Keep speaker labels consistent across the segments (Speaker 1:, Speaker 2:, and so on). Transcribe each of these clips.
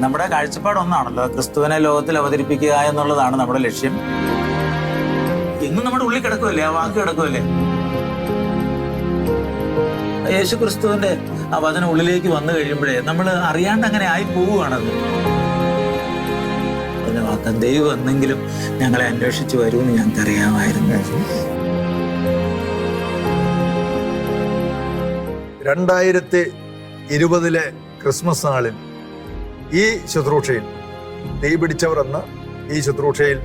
Speaker 1: നമ്മുടെ കാഴ്ചപ്പാട് ഒന്നാണല്ലോ ക്രിസ്തുവിനെ ലോകത്തിൽ അവതരിപ്പിക്കുക എന്നുള്ളതാണ് നമ്മുടെ ലക്ഷ്യം. ഇന്നും നമ്മുടെ ഉള്ളിൽ കിടക്കുമല്ലേ ആ വാക്ക് കിടക്കുമല്ലേ യേശു ക്രിസ്തുവിന്റെ ആ വചന ഉള്ളിലേക്ക് വന്നു കഴിയുമ്പോഴേ നമ്മൾ അറിയാണ്ട് അങ്ങനെ ആയി പോവുകയാണത് അതിന്റെ വാക്കം ദൈവം എന്നെങ്കിലും ഞങ്ങളെ അന്വേഷിച്ചു വരുമെന്ന് ഞങ്ങൾക്ക് അറിയാമായിരുന്നു
Speaker 2: രണ്ടായിരത്തി ഇരുപതിലെ ക്രിസ്മസ് നാളിൽ ഈ ശുശ്രൂഷയിൽ തീ പിടിച്ചവർ എന്ന ഈ ശുശ്രൂഷയിൽ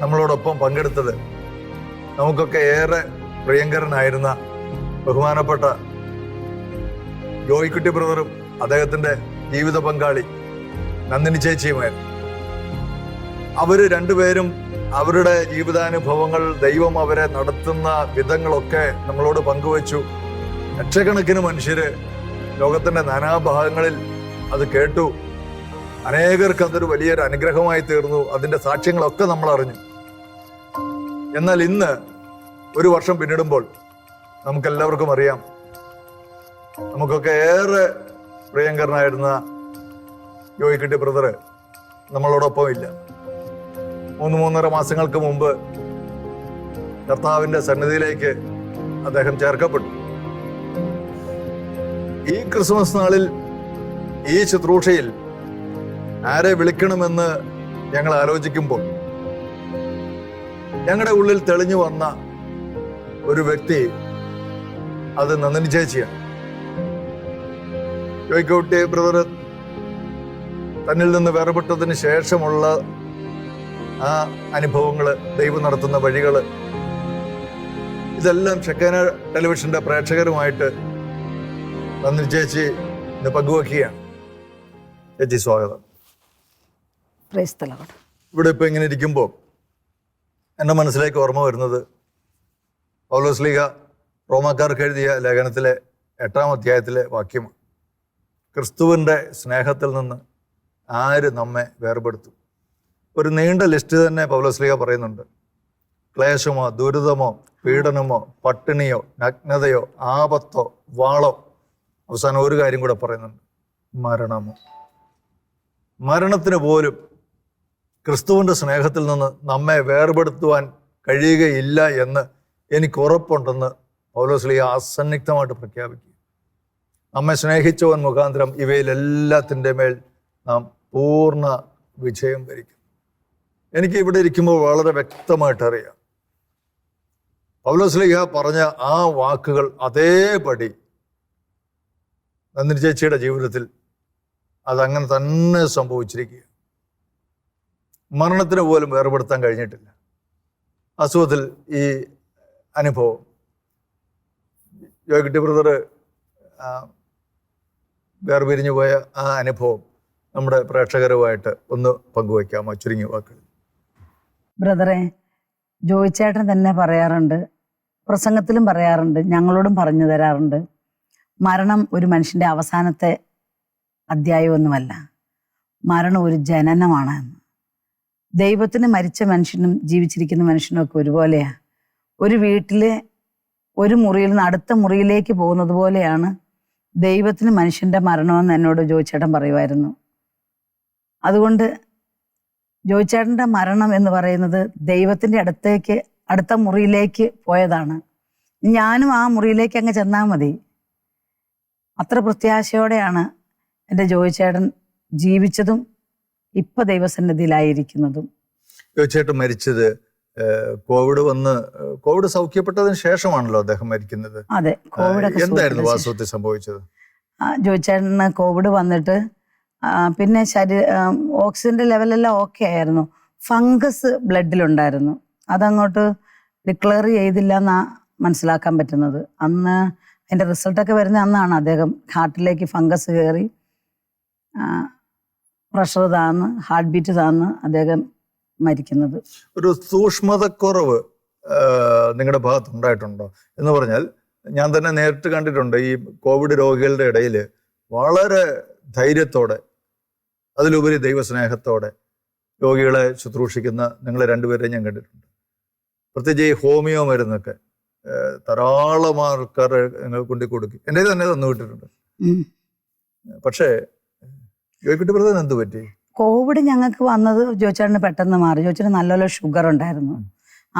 Speaker 2: നമ്മളോടൊപ്പം പങ്കെടുത്തത് നമുക്കൊക്കെ ഏറെ പ്രിയങ്കരനായിരുന്ന ബഹുമാനപ്പെട്ട ജോയിക്കുട്ടി ബ്രദറും അദ്ദേഹത്തിന്റെ ജീവിത പങ്കാളി നന്ദിനി ചേച്ചിയുമായിരുന്നു. അവർ രണ്ടുപേരും അവരുടെ ജീവിതാനുഭവങ്ങൾ ദൈവം അവരെ നടത്തുന്ന വിധങ്ങളൊക്കെ നമ്മളോട് പങ്കുവച്ചു. ലക്ഷക്കണക്കിന് മനുഷ്യര് ലോകത്തിന്റെ നാനാഭാഗങ്ങളിൽ അത് കേട്ടു. അനേകർക്ക് അതൊരു വലിയൊരു അനുഗ്രഹമായി തീർന്നു. അതിന്റെ സാക്ഷ്യങ്ങളൊക്കെ നമ്മൾ അറിഞ്ഞു. എന്നാൽ ഇന്ന് ഒരു വർഷം പിന്നിടുമ്പോൾ നമുക്കെല്ലാവർക്കും അറിയാം. നമുക്കൊക്കെ ഏറെ പ്രിയങ്കരനായിരുന്ന ജോയിക്കുട്ടി ബ്രദർ നമ്മളോടൊപ്പം ഇല്ല മൂന്ന് മൂന്നര മാസങ്ങൾക്ക് മുമ്പ് കർത്താവിന്റെ സന്നിധിയിലേക്ക് അദ്ദേഹം ചേർക്കപ്പെട്ടു. ഈ ക്രിസ്മസ് നാളിൽ ഈ ശുശ്രൂഷയിൽ ആരെ വിളിക്കണമെന്ന് ഞങ്ങൾ ആലോചിക്കുമ്പോൾ ഞങ്ങളുടെ ഉള്ളിൽ തെളിഞ്ഞു വന്ന ഒരു വ്യക്തി അത് നന്ദിനി ചേച്ചിയാണ്. ജോയിക്കോട്ടെ ബ്രദർ തന്നിൽ നിന്ന് വേർപെട്ടതിന് ശേഷമുള്ള ആ അനുഭവങ്ങൾ ദൈവം നടത്തുന്ന വഴികൾ ഇതെല്ലാം ഷെക്കാന ടെലിവിഷന്റെ പ്രേക്ഷകരുമായിട്ട് നന്ദിനി ചേച്ചി ഇന്ന് പങ്കുവെക്കുകയാണ്. ചേച്ചി സ്വാഗതം. ഇവിടെ ഇപ്പൊ ഇങ്ങനെ ഇരിക്കുമ്പോൾ എന്റെ മനസ്സിലേക്ക് ഓർമ്മ വരുന്നത് പൗലോസ് ലീഗ റോമാക്കാർക്ക് എഴുതിയ ലേഖനത്തിലെ എട്ടാം അധ്യായത്തിലെ വാക്യം. ക്രിസ്തുവിന്റെ സ്നേഹത്തിൽ നിന്ന് ആര് നമ്മെ വേർപെടുത്തും? ഒരു നീണ്ട ലിസ്റ്റ് തന്നെ പൗലോസ് ലീഗ പറയുന്നുണ്ട്. ക്ലേശമോ ദുരിതമോ പീഡനമോ പട്ടിണിയോ നഗ്നതയോ ആപത്തോ വാളോ. അവസാനം ഒരു കാര്യം കൂടെ പറയുന്നുണ്ട്. മരണമോ. മരണത്തിന് പോലും ക്രിസ്തുവിന്റെ സ്നേഹത്തിൽ നിന്ന് നമ്മെ വേർപെടുത്തുവാൻ കഴിയുകയില്ല എന്ന് എനിക്ക് ഉറപ്പുണ്ടെന്ന് പൗലോസ്ലിയ അസന്നിഗ്ധമായിട്ട് പ്രഖ്യാപിക്കുക. നമ്മെ സ്നേഹിച്ചവൻ മുഖാന്തരം ഇവയിലെല്ലാത്തിന്റെ മേൽ നാം പൂർണ വിജയം വരിക്കും. എനിക്ക് ഇവിടെ ഇരിക്കുമ്പോൾ വളരെ വ്യക്തമായിട്ട് അറിയാം. പൗലോസ്ലിഹ പറഞ്ഞ ആ വാക്കുകൾ അതേപടി നന്ദിനി ചേച്ചിയുടെ ജീവിതത്തിൽ അതങ്ങനെ തന്നെ സംഭവിച്ചിരിക്കുക. മരണത്തിന് പോലും വേർപെടുത്താൻ കഴിഞ്ഞിട്ടില്ല. അസുഖത്തിൽ ഈ അനുഭവം. യോഗട്ടി ബ്രദർ വേർപിരിഞ്ഞു പോയ ആ അനുഭവം നമ്മുടെ പ്രേക്ഷകരുമായിട്ട് ഒന്ന് പങ്കുവയ്ക്കാമോ ചുരുങ്ങിയ വാക്കുകൾ.
Speaker 3: ബ്രദറെ ജോയിച്ചേട്ടൻ തന്നെ പറയാറുണ്ട്. പ്രസംഗത്തിലും പറയാറുണ്ട്. ഞങ്ങളോടും പറഞ്ഞു തരാറുണ്ട്. മരണം ഒരു മനുഷ്യന്റെ അവസാനത്തെ അധ്യായമൊന്നുമല്ല. മരണം ഒരു ജനനമാണ് എന്ന്. ദൈവത്തിന് മരിച്ച മനുഷ്യനും ജീവിച്ചിരിക്കുന്ന മനുഷ്യനും ഒക്കെ ഒരുപോലെയാ. ഒരു വീട്ടിലെ ഒരു മുറിയിൽ നിന്ന് അടുത്ത മുറിയിലേക്ക് പോകുന്നത് പോലെയാണ് ദൈവത്തിന് മനുഷ്യന്റെ മരണമെന്ന് എന്നോട് ജോയിച്ചേട്ടൻ പറയുമായിരുന്നു. അതുകൊണ്ട് ജോയിച്ചേട്ടന്റെ മരണം എന്ന് പറയുന്നത് ദൈവത്തിന്റെ അടുത്തേക്ക് അടുത്ത മുറിയിലേക്ക് പോയതാണ്. ഞാനും ആ മുറിയിലേക്ക് അങ്ങ് ചെന്നാൽ മതി. അത്ര പ്രത്യാശയോടെയാണ് എന്റെ ജോയിച്ചേട്ടൻ ജീവിച്ചതും ഇപ്പൊ ദൈവസന്നിധിയിലായിരിക്കുന്നതും.
Speaker 2: തീർച്ചയായിട്ടും മരിച്ചത് കോവിഡ് വന്ന് കോവിഡ് സൗഖ്യപ്പെട്ടതിന് ശേഷമാണല്ലോ അദ്ദേഹം മരിക്കുന്നത്.
Speaker 3: അതെ കോവിഡ്
Speaker 2: എന്തായിരുന്നു വാസ്തവത്തിൽ സംഭവിച്ചത്?
Speaker 3: ജോയി ജോയിച്ചേട്ടന് കോവിഡ് വന്നിട്ട് പിന്നെ ശരീര ഓക്സിജന്റെ ലെവലെല്ലാം ഓക്കെ ആയിരുന്നു. ഫംഗസ് ബ്ലഡിലുണ്ടായിരുന്നു. അതങ്ങോട്ട് ഡിക്ലെയർ ചെയ്തില്ല എന്നാ മനസ്സിലാക്കാൻ പറ്റുന്നത്. അന്ന് അതിന്റെ റിസൾട്ടൊക്കെ വരുന്ന അന്നാണ് അദ്ദേഹം ഹാർട്ടിലേക്ക് ഫംഗസ് കയറി പ്രഷർ താന്ന് ഹാർട്ട് ബീറ്റ് താന്ന് അദ്ദേഹം മരിക്കുന്നത്.
Speaker 2: ഒരു സൂക്ഷ്മതക്കുറവ് നിങ്ങളുടെ ഭാഗത്ത് ഉണ്ടായിട്ടുണ്ടോ എന്ന് പറഞ്ഞാൽ ഞാൻ തന്നെ നേരിട്ട് കണ്ടിട്ടുണ്ട് ഈ കോവിഡ് രോഗികളുടെ ഇടയിൽ വളരെ ധൈര്യത്തോടെ അതിലുപരി ദൈവസ്നേഹത്തോടെ രോഗികളെ ശുശ്രൂഷിക്കുന്ന നിങ്ങൾ രണ്ടുപേരെയും ഞാൻ കണ്ടിട്ടുണ്ട്. പ്രത്യേകിച്ച് ഈ ഹോമിയോ മരുന്നൊക്കെ ധാരാളം ആൾക്കാരെ കൊണ്ടു കൊടുക്കും എന്റെ തന്നെ തന്നു വിട്ടിട്ടുണ്ട് പക്ഷേ ജോയിക്കുട്ടി ബ്രദറിന് എന്ത് പറ്റി?
Speaker 3: കോവിഡ് ഞങ്ങൾക്ക് വന്നത് ജോയിച്ചേട്ടന് പെട്ടെന്ന് മാറി. ജോയിച്ചേട്ടന് നല്ലപോലെ ഷുഗർ ഉണ്ടായിരുന്നു.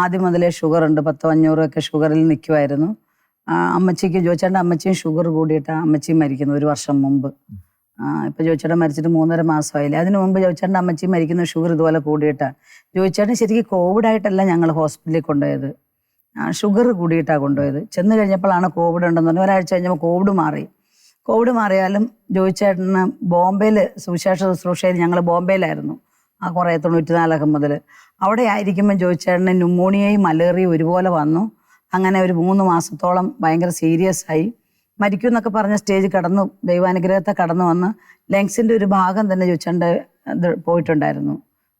Speaker 3: ആദ്യം മുതലേ ഷുഗർ ഉണ്ട്. പത്തോ അഞ്ഞൂറൊക്കെ ഷുഗറിൽ നിൽക്കുമായിരുന്നു അമ്മച്ചിക്ക് ജോയിച്ചേട്ടന്റെ അമ്മച്ചിയും ഷുഗർ കൂടിയിട്ട് അമ്മച്ചിയും മരിക്കുന്നു ഒരു വർഷം മുമ്പ്. ഇപ്പൊ ജോയിച്ചേട്ടൻ മരിച്ചിട്ട് മൂന്നര മാസമായില്ലേ? അതിനു മുമ്പ് ജോയിച്ചേട്ടന്റെ അമ്മച്ചിയും മരിക്കുന്ന ഷുഗർ ഇതുപോലെ കൂടിയിട്ടാണ് ജോയിച്ചേട്ടൻ ശരിക്കും കോവിഡ് ആയിട്ടല്ല ഞങ്ങൾ ഹോസ്പിറ്റലിൽ കൊണ്ടുപോയത് ഷുഗർ കൂടിയിട്ടാണ് കൊണ്ടുപോയത്. ചെന്ന് കഴിഞ്ഞപ്പോഴാണ് കോവിഡ് ഉണ്ടെന്ന് പറഞ്ഞു ഒരാഴ്ച കഴിഞ്ഞപ്പോൾ കോവിഡ് മാറി. കോവിഡ് മാറിയാലും ജോയിച്ചേട്ടന് ബോംബെയിൽ സുവിശേഷ ശുശ്രൂഷയിൽ ഞങ്ങൾ ബോംബെയിലായിരുന്നു. ആ കുറേ തൊണ്ണൂറ്റിനാലൊക്കെ മുതൽ അവിടെ ആയിരിക്കുമ്പോൾ ജോയിച്ചേട്ടന് ന്യൂമോണിയയും മലേറിയയും ഒരുപോലെ വന്നു. അങ്ങനെ ഒരു മൂന്ന് മാസത്തോളം ഭയങ്കര സീരിയസ് ആയി. മരിക്കും എന്നൊക്കെ പറഞ്ഞ സ്റ്റേജ് കടന്നു ദൈവാനുഗ്രഹത്തെ കടന്നു വന്ന് ലങ്സിന്റെ ഒരു ഭാഗം തന്നെ ജോയിച്ചേട്ടന്റെ പോയിട്ടുണ്ടായിരുന്നു.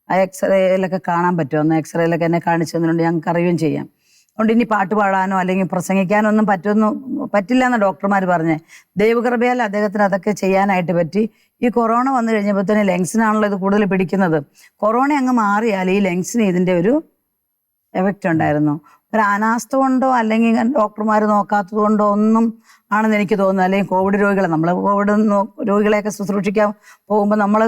Speaker 3: ആ എക്സ്റേയിലൊക്കെ കാണാൻ പറ്റുമെന്ന് എക്സ്റേയിലൊക്കെ എന്നെ കാണിച്ചു തന്നിട്ടുണ്ട് ഞങ്ങൾക്ക് അറിയുകയും ചെയ്യാം. അതുകൊണ്ട് ഇനി പാട്ട് പാടാനോ അല്ലെങ്കിൽ പ്രസംഗിക്കാനോ ഒന്നും പറ്റുമെന്ന് പറ്റില്ല എന്ന് ഡോക്ടർമാർ പറഞ്ഞേ. ദൈവകൃപയാൽ അദ്ദേഹത്തിന് അതൊക്കെ ചെയ്യാനായിട്ട് പറ്റി. ഈ കൊറോണ വന്നു കഴിഞ്ഞപ്പോൾ തന്നെ ലങ്സിനാണല്ലോ ഇത് കൂടുതൽ പിടിക്കുന്നത്. കൊറോണ അങ്ങ് മാറിയാൽ ഈ ലങ്സിന് ഇതിന്റെ ഒരു എഫക്റ്റ് ഉണ്ടായിരുന്നു. ഒരു അനാസ്ഥ കൊണ്ടോ അല്ലെങ്കിൽ ഡോക്ടർമാർ നോക്കാത്തത് കൊണ്ടോ ഒന്നും ആണെന്ന് എനിക്ക് തോന്നുന്നത് അല്ലെങ്കിൽ കോവിഡ് രോഗികളെ നമ്മൾ കോവിഡ് രോഗികളെയൊക്കെ ശുശ്രൂഷിക്കാൻ പോകുമ്പോൾ നമ്മൾ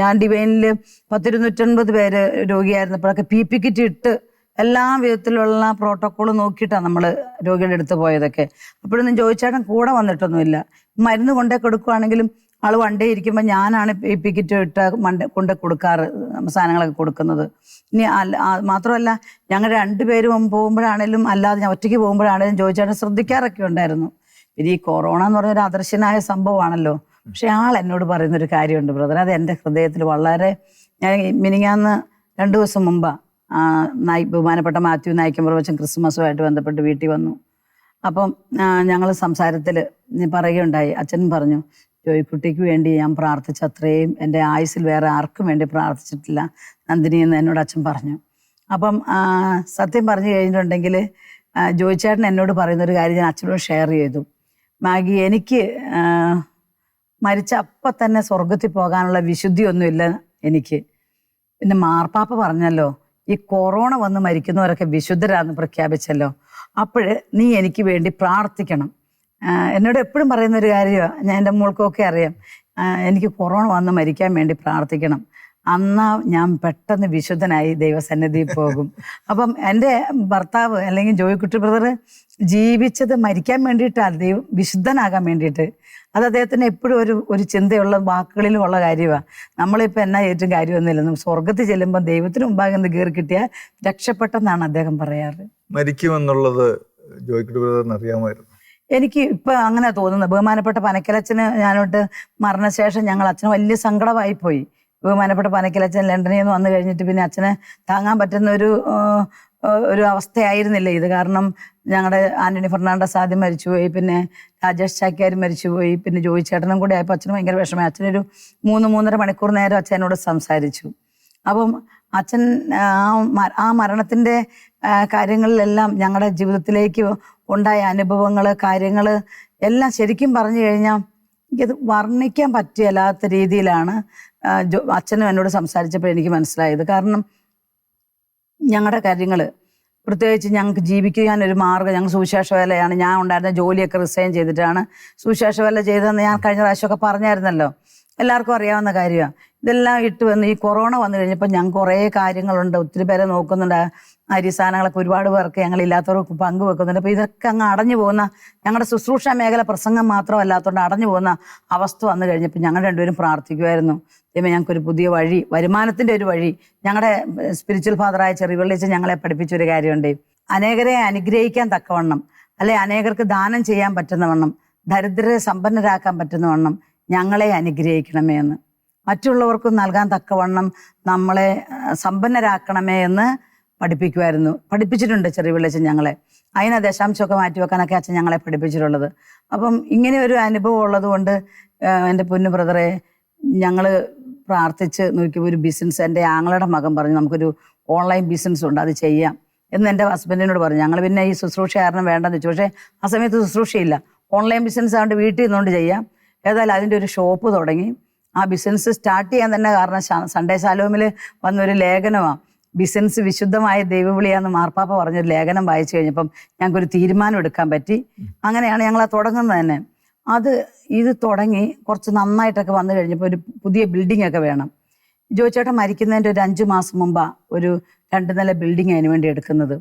Speaker 3: ഞാൻ ഡിവൈനിൽ പത്തിരുന്നൂറ്റൻപത് പേര് രോഗിയായിരുന്നപ്പോഴൊക്കെ പി പി കിറ്റ് ഇട്ട് എല്ലാ വിധത്തിലുള്ള പ്രോട്ടോക്കോൾ നോക്കിയിട്ടാണ് നമ്മൾ രോഗിയുടെ അടുത്ത് പോയതൊക്കെ. അപ്പോഴൊന്നും ചോദിച്ചേട്ടൻ കൂടെ വന്നിട്ടൊന്നുമില്ല. മരുന്ന് കൊണ്ടേ കൊടുക്കുവാണെങ്കിലും ആൾ വണ്ടേ ഇരിക്കുമ്പോൾ ഞാനാണ് പി കിറ്റ് ഇട്ട് മണ്ട കൊണ്ട് കൊടുക്കാറ് സാധനങ്ങളൊക്കെ കൊടുക്കുന്നത്. ഇനി അല്ല മാത്രമല്ല ഞങ്ങൾ രണ്ടുപേരും പോകുമ്പോഴാണേലും അല്ലാതെ ഞാൻ ഒറ്റയ്ക്ക് പോകുമ്പോഴാണേലും ചോദിച്ചേട്ടൻ ശ്രദ്ധിക്കാറൊക്കെ ഉണ്ടായിരുന്നു. പിന്നെ ഈ കൊറോണ എന്ന് പറഞ്ഞ ഒരു അദർശനായ സംഭവമാണല്ലോ. പക്ഷെ ആൾ എന്നോട് പറയുന്നൊരു കാര്യമുണ്ട് ബ്രദർ. അത് എന്റെ ഹൃദയത്തിൽ വളരെ ഞാൻ മിനിങ്ങാന്ന് രണ്ടു ദിവസം മുമ്പാ ആ, നായി ബഹുമാനപ്പെട്ട മാത്യു നായിക്കമ്പുറവച്ചൻ ക്രിസ്മസുമായിട്ട് ബന്ധപ്പെട്ട് വീട്ടിൽ വന്നു. അപ്പം ഞങ്ങൾ സംസാരത്തിൽ പറയുകയുണ്ടായി. അച്ഛൻ പറഞ്ഞു ജോയിക്കുട്ടിക്ക് വേണ്ടി ഞാൻ പ്രാർത്ഥിച്ച അത്രയും എന്റെ ആയുസിൽ വേറെ ആർക്കും വേണ്ടി പ്രാർത്ഥിച്ചിട്ടില്ല. നന്ദിനി എന്ന് എന്നോട് അച്ഛൻ പറഞ്ഞു. അപ്പം സത്യം പറഞ്ഞു കഴിഞ്ഞിട്ടുണ്ടെങ്കിൽ ജോയിച്ചേട്ടൻ എന്നോട് പറയുന്നൊരു കാര്യം ഞാൻ അച്ഛനോട് ഷെയർ ചെയ്തു. മാഗി എനിക്ക് മരിച്ച അപ്പം തന്നെ സ്വർഗത്തിൽ പോകാനുള്ള വിശുദ്ധിയൊന്നുമില്ല എനിക്ക്. പിന്നെ മാർപ്പാപ്പ പറഞ്ഞല്ലോ ഈ കൊറോണ വന്ന് മരിക്കുന്നവരൊക്കെ വിശുദ്ധരാന്ന് പ്രഖ്യാപിച്ചല്ലോ. അപ്പോഴ് നീ എനിക്ക് വേണ്ടി പ്രാർത്ഥിക്കണം. എന്നോട് എപ്പോഴും പറയുന്ന ഒരു കാര്യമാണ് ഞാൻ എന്റെ മോൾക്കൊക്കെ അറിയാം. എനിക്ക് കൊറോണ വന്ന് മരിക്കാൻ വേണ്ടി പ്രാർത്ഥിക്കണം. അന്നാ ഞാൻ പെട്ടെന്ന് വിശുദ്ധനായി ദൈവസന്നിധിയിൽ പോകും. അപ്പം എന്റെ ഭർത്താവ് അല്ലെങ്കിൽ ജോയിക്കുട്ടി ബ്രദർ ജീവിച്ചത് മരിക്കാൻ വേണ്ടിയിട്ടാണ് ദൈവം വിശുദ്ധനാകാൻ വേണ്ടിയിട്ട് അത് അദ്ദേഹത്തിന് എപ്പോഴും ഒരു ഒരു ചിന്തയുള്ള വാക്കുകളിലും ഉള്ള കാര്യമാണ് നമ്മളിപ്പോൾ എന്നാ ഏറ്റവും കാര്യമൊന്നുമില്ല സ്വർഗത്തിൽ ചെല്ലുമ്പോൾ ദൈവത്തിന് മുമ്പാകെ നിന്ന് കയറി കിട്ടിയാൽ രക്ഷപ്പെട്ടെന്നാണ് അദ്ദേഹം പറയാറ്.
Speaker 2: മരിക്കുമെന്നുള്ളത് ജോയിക്കുട്ടി ബ്രദറിന് അറിയാമായിരുന്നു.
Speaker 3: എനിക്ക് ഇപ്പൊ അങ്ങനെ തോന്നുന്നത്. ബഹുമാനപ്പെട്ട പനക്കലച്ചന് ഞാനോട്ട് മരണശേഷം ഞങ്ങൾ അച്ഛന് വലിയ സങ്കടമായി പോയി. ബഹുമാനപ്പെട്ട പനക്കലച്ചൻ ലണ്ടനിൽ നിന്ന് വന്നു കഴിഞ്ഞിട്ട് പിന്നെ അച്ഛനെ താങ്ങാൻ പറ്റുന്ന ഒരു ഒരു അവസ്ഥയായിരുന്നില്ല ഇത്. കാരണം ഞങ്ങളുടെ ആന്റണി ഫെർണാണ്ടസ് ആദ്യം മരിച്ചുപോയി പിന്നെ രാജേഷ് ചാക്യാർ മരിച്ചുപോയി പിന്നെ ജോയി ചേട്ടനും കൂടെ ആയപ്പോൾ അച്ഛന് ഭയങ്കര വിഷമമായി. അച്ഛനൊരു മൂന്ന് മൂന്നര മണിക്കൂർ നേരം അച്ഛനോട് സംസാരിച്ചു. അപ്പം അച്ഛൻ ആ മരണത്തിന്റെ കാര്യങ്ങളിലെല്ലാം ഞങ്ങളുടെ ജീവിതത്തിലേക്ക് ഉണ്ടായ അനുഭവങ്ങൾ കാര്യങ്ങൾ എല്ലാം ശരിക്കും പറഞ്ഞു കഴിഞ്ഞാൽ എനിക്കത് വർണിക്കാൻ പറ്റിയല്ലാത്ത രീതിയിലാണ് അച്ഛനും എന്നോട് സംസാരിച്ചപ്പോൾ എനിക്ക് മനസ്സിലായത്. കാരണം ഞങ്ങളുടെ കാര്യങ്ങൾ പ്രത്യേകിച്ച് ഞങ്ങൾക്ക് ജീവിക്കാൻ ഒരു മാർഗം ഞങ്ങൾ സുവിശേഷ വേലയാണ്. ഞാൻ ഉണ്ടായിരുന്ന ജോലിയൊക്കെ റിസൈൻ ചെയ്തിട്ടാണ് സുവിശേഷ വേല ചെയ്തതെന്ന് ഞാൻ കഴിഞ്ഞ പ്രാവശ്യമൊക്കെ പറഞ്ഞായിരുന്നല്ലോ. എല്ലാവർക്കും അറിയാവുന്ന കാര്യമാണ് ഇതെല്ലാം ഇട്ട് വന്ന് ഈ കൊറോണ വന്നു കഴിഞ്ഞപ്പോൾ ഞങ്ങൾക്ക് കുറേ കാര്യങ്ങളുണ്ട്. ഒത്തിരി പേരെ നോക്കുന്നുണ്ട്. അരി സാധനങ്ങളൊക്കെ ഒരുപാട് പേർക്ക് ഞങ്ങളില്ലാത്തവർക്ക് പങ്കുവെക്കുന്നുണ്ട് അപ്പോൾ ഇതൊക്കെ അങ്ങ് അടഞ്ഞു പോകുന്ന ഞങ്ങളുടെ ശുശ്രൂഷ മേഖല പ്രസംഗം മാത്രമല്ലാത്തതുകൊണ്ട് അടഞ്ഞു പോകുന്ന അവസ്ഥ വന്നു കഴിഞ്ഞപ്പോൾ ഞങ്ങൾ രണ്ടുപേരും പ്രാർത്ഥിക്കുമായിരുന്നു ദൈവമേ ഞങ്ങൾക്കൊരു പുതിയ വഴി വരുമാനത്തിന്റെ ഒരു വഴി ഞങ്ങളുടെ സ്പിരിച്വൽ ഫാദറായ ചെറിവള്ളിച്ച് ഞങ്ങളെ പഠിപ്പിച്ചൊരു കാര്യമുണ്ട്. അനേകരെ അനുഗ്രഹിക്കാൻ തക്കവണ്ണം അല്ലെ അനേകർക്ക് ദാനം ചെയ്യാൻ പറ്റുന്നവണ്ണം ദരിദ്രരെ സമ്പന്നരാക്കാൻ പറ്റുന്നവണ്ണം ഞങ്ങളെ അനുഗ്രഹിക്കണമേ എന്ന്. മറ്റുള്ളവർക്കും നൽകാൻ തക്കവണ്ണം നമ്മളെ സമ്പന്നരാക്കണമേ എന്ന് പഠിപ്പിക്കുമായിരുന്നു പഠിപ്പിച്ചിട്ടുണ്ട് ചെറിയ വിളിച്ച് ഞങ്ങളെ. അതിനെ ദശാംശമൊക്കെ മാറ്റി വെക്കാനൊക്കെ അച്ഛൻ ഞങ്ങളെ പഠിപ്പിച്ചിട്ടുള്ളത്. അപ്പം ഇങ്ങനെ ഒരു അനുഭവം ഉള്ളത് കൊണ്ട് എന്റെ പൊന്നു ബ്രദറെ ഞങ്ങൾ പ്രാർത്ഥിച്ച് നോക്കിയപ്പോൾ ഒരു ബിസിനസ് എന്റെ ആങ്ങളുടെ മകൻ പറഞ്ഞു നമുക്കൊരു ഓൺലൈൻ ബിസിനസ് ഉണ്ട് അത് ചെയ്യാം. എന്ന് എന്റെ ഹസ്ബൻഡിനോട് പറഞ്ഞു. ഞങ്ങൾ പിന്നെ ഈ ശുശ്രൂഷ കാരണം വേണ്ടെന്ന് വെച്ചു. പക്ഷേ ആ സമയത്ത് ശുശ്രൂഷയില്ല. ഓൺലൈൻ ബിസിനസ് ആയതുകൊണ്ട് വീട്ടിൽ നിന്നുകൊണ്ട് ചെയ്യാം. ഏതായാലും അതിന്റെ ഒരു ഷോപ്പ് തുടങ്ങി. ആ ബിസിനസ് സ്റ്റാർട്ട് ചെയ്യാൻ തന്നെ കാരണം സൺഡേ ശാലോമിൽ വന്നൊരു ലേഖനമാണ് ബിസിനസ് വിശുദ്ധമായ ദൈവവിളിയാന്ന് മാർപ്പാപ്പ പറഞ്ഞൊരു ലേഖനം വായിച്ചു കഴിഞ്ഞപ്പം ഞങ്ങൾക്കൊരു തീരുമാനം എടുക്കാൻ പറ്റി. അങ്ങനെയാണ് ഞങ്ങൾ ആ തുടങ്ങുന്നത് തന്നെ. അത് ഇത് തുടങ്ങി കുറച്ച് നന്നായിട്ടൊക്കെ വന്നു കഴിഞ്ഞപ്പോൾ ഒരു പുതിയ ബിൽഡിംഗ് ഒക്കെ വേണം. ജോയിച്ചേട്ടൻ മരിക്കുന്നതിന്റെ ഒരു അഞ്ച് മാസം മുമ്പാ ഒരു രണ്ട് നില ബിൽഡിംഗ് അതിന് വേണ്ടി എടുക്കുന്നത്.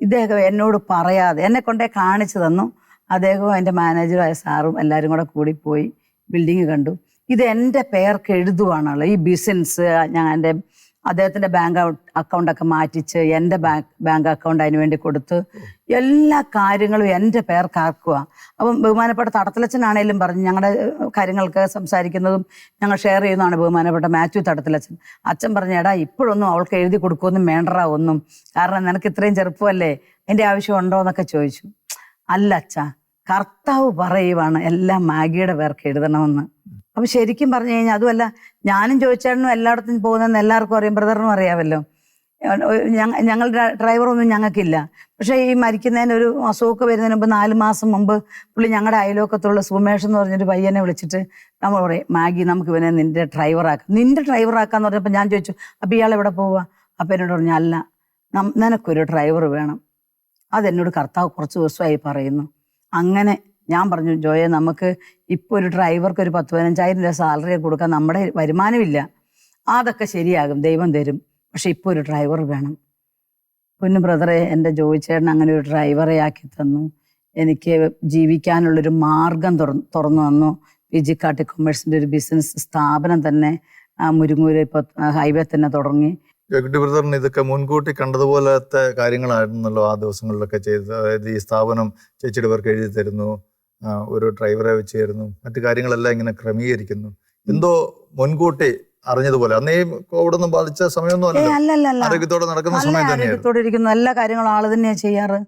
Speaker 3: ഇദ്ദേഹം എന്നോട് പറയാതെ എന്നെ കൊണ്ടേ കാണിച്ചു തന്നു. അദ്ദേഹവും എന്റെ മാനേജറായ സാറും എല്ലാവരും കൂടെ കൂടി പോയി ബിൽഡിംഗ് കണ്ടു. ഇത് എന്റെ പേർക്ക് എഴുതുവാണല്ലോ. ഈ ബിസിനസ് ഞാൻ എന്റെ അദ്ദേഹത്തിന്റെ ബാങ്ക് അക്കൗണ്ടൊക്കെ മാറ്റിച്ച് എന്റെ ബാങ്ക് ബാങ്ക് അക്കൗണ്ട് അതിന് വേണ്ടി കൊടുത്ത് എല്ലാ കാര്യങ്ങളും എന്റെ പേർക്കാക്കുക അപ്പം ബഹുമാനപ്പെട്ട തടത്തലച്ചനാണേലും പറഞ്ഞു ഞങ്ങളുടെ കാര്യങ്ങൾക്ക് സംസാരിക്കുന്നതും ഞങ്ങൾ ഷെയർ ചെയ്യുന്നതാണ് ബഹുമാനപ്പെട്ട മാത്യു തടത്തലച്ചൻ അച്ഛൻ പറഞ്ഞു എടാ ഇപ്പോഴൊന്നും അവൾക്ക് എഴുതി കൊടുക്കുമെന്നും വേണ്ടറാ ഒന്നും. കാരണം നിനക്ക് ഇത്രയും ചെറുപ്പമല്ലേ? എന്റെ ആവശ്യം ഉണ്ടോ? എന്നൊക്കെ ചോദിച്ചു. അല്ല അച്ഛ. കർത്താവ് പറയുവാണ് എല്ലാം മാഗിയുടെ പേർക്ക് എഴുതണമെന്ന്. അപ്പൊ ശരിക്കും പറഞ്ഞു കഴിഞ്ഞാൽ അതുമല്ല ഞാനും ചോദിച്ചാലും എല്ലായിടത്തും പോകുന്നതെന്ന് എല്ലാവർക്കും അറിയാം ബ്രദറിനും അറിയാമല്ലോ. ഞങ്ങൾ ഡ്രൈവറൊന്നും ഞങ്ങൾക്കില്ല. പക്ഷേ ഈ മരിക്കുന്നതിന് ഒരു അസുഖമൊക്കെ വരുന്നതിന് മുമ്പ് നാല് മാസം മുമ്പ് പുള്ളി ഞങ്ങളുടെ അയലോക്കത്തുള്ള സുമേഷ് എന്ന് പറഞ്ഞൊരു പയ്യനെ വിളിച്ചിട്ട് നമ്മൾ പറയും മാഗി നമുക്ക് ഇവനെ നിന്റെ ഡ്രൈവറാക്കാം. നിന്റെ ഡ്രൈവറാക്കാന്ന് പറഞ്ഞപ്പോൾ ഞാൻ ചോദിച്ചു അപ്പം ഇയാൾ എവിടെ പോവുക അപ്പം എന്നോട് പറഞ്ഞു അല്ല നിനക്കൊരു ഡ്രൈവർ വേണം. അതെന്നോട് കർത്താവ് കുറച്ച് ദിവസമായി പറയുന്നു. അങ്ങനെ ഞാൻ പറഞ്ഞു ജോയെ നമുക്ക് ഇപ്പോൾ ഒരു ഡ്രൈവർക്ക് ഒരു പത്ത് പതിനഞ്ചായിരം രൂപ സാലറി കൊടുക്കാൻ നമ്മുടെ വരുമാനമില്ല. അതൊക്കെ ശരിയാകും ദൈവം തരും. പക്ഷെ ഇപ്പോൾ ഒരു ഡ്രൈവർ വേണം. പൊന്നു ബ്രദറെ എന്റെ ജോയിച്ചേട്ടൻ അങ്ങനെ ഒരു ഡ്രൈവറെ ആക്കി തന്നു. എനിക്ക് ജീവിക്കാനുള്ളൊരു മാർഗം തുറ- തുറന്നു തന്നു. പി ജി കാട്ടി കൊമേഴ്സിന്റെ ഒരു ബിസിനസ് സ്ഥാപനം തന്നെ മുരുങ്ങൂര് ഇപ്പോൾ ഹൈവേ തന്നെ തുടങ്ങി.
Speaker 2: ബ്രദറിന് ഇതൊക്കെ മുൻകൂട്ടി കണ്ടതുപോലത്തെ കാര്യങ്ങളായിരുന്നല്ലോ ആ ദിവസങ്ങളിലൊക്കെ ചെയ്തത്. അതായത് ഈ സ്ഥാപനം ചേച്ചിയുടെ പേർക്ക് എഴുതി തരുന്നു. ഒരു ഡ്രൈവറെ വെച്ചായിരുന്നു മറ്റു കാര്യങ്ങളെല്ലാം ഇങ്ങനെ ക്രമീകരിക്കുന്നു. എന്തോ മുൻകൂട്ടി അറിഞ്ഞതുപോലെ. അന്നേ കോവിഡ് ഒന്നും ബാധിച്ച സമയമൊന്നും അല്ല ആരോഗ്യത്തോടെ നടക്കുന്ന സമയം
Speaker 3: ആരോഗ്യത്തോടെ ഇരിക്കുന്ന. എല്ലാ കാര്യങ്ങളും ആൾ തന്നെയാ ചെയ്യാറ്.